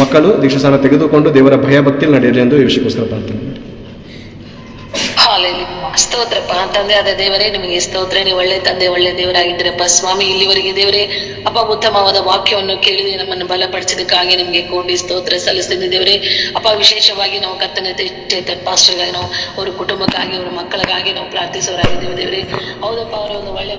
ಮಕ್ಕಳು ದೀಕ್ಷಾ ಸ್ನಾನ ತೆಗೆದುಕೊಂಡು ದೇವರ ಭಯ ಭಕ್ತಿಯಲ್ಲಿ ನಡೆಯಲಿ ಎಂದು ಈ ವಿಷಯಕ್ಕೋಸ್ಕರ ಪ್ರಾರ್ಥನೆ. ಸ್ತೋತ್ರಪ್ಪ ತಂದೆ ಆದ ದೇವರೇ, ನಿಮಗೆ ಸ್ತೋತ್ರ, ನೀವು ಒಳ್ಳೆ ತಂದೆ, ಒಳ್ಳೆ ದೇವರಾಗಿದ್ದೀರಪ್ಪ, ಸ್ವಾಮಿ, ಇಲ್ಲಿವರೆಗೆ ದೇವರೇ, ಅಪ್ಪ, ಉತ್ತಮವಾದ ವಾಕ್ಯವನ್ನು ಕೇಳಿದೆ, ನಮ್ಮನ್ನು ಬಲಪಡಿಸಿದಕ್ಕಾಗಿ ನಿಮಗೆ ಕೋಟಿ ಸ್ತೋತ್ರ ಸಲ್ಲಿಸ್ತಿದ್ದೆ ದೇವರೇ. ಅಪ್ಪ, ವಿಶೇಷವಾಗಿ ನಾವು ಕರ್ತನ ಚೇತನ್ ಪಾಸ್ಟರ್ಗಾಗಿ ನಾವು, ಅವ್ರ ಕುಟುಂಬಕ್ಕಾಗಿ, ಅವ್ರ ಮಕ್ಕಳಿಗಾಗಿ ನಾವು ಪ್ರಾರ್ಥಿಸೋರಾಗಿದ್ದೇವೆ ದೇವರೇ. ಹೌದಪ್ಪ, ಅವರ ಒಂದು ಒಳ್ಳೆ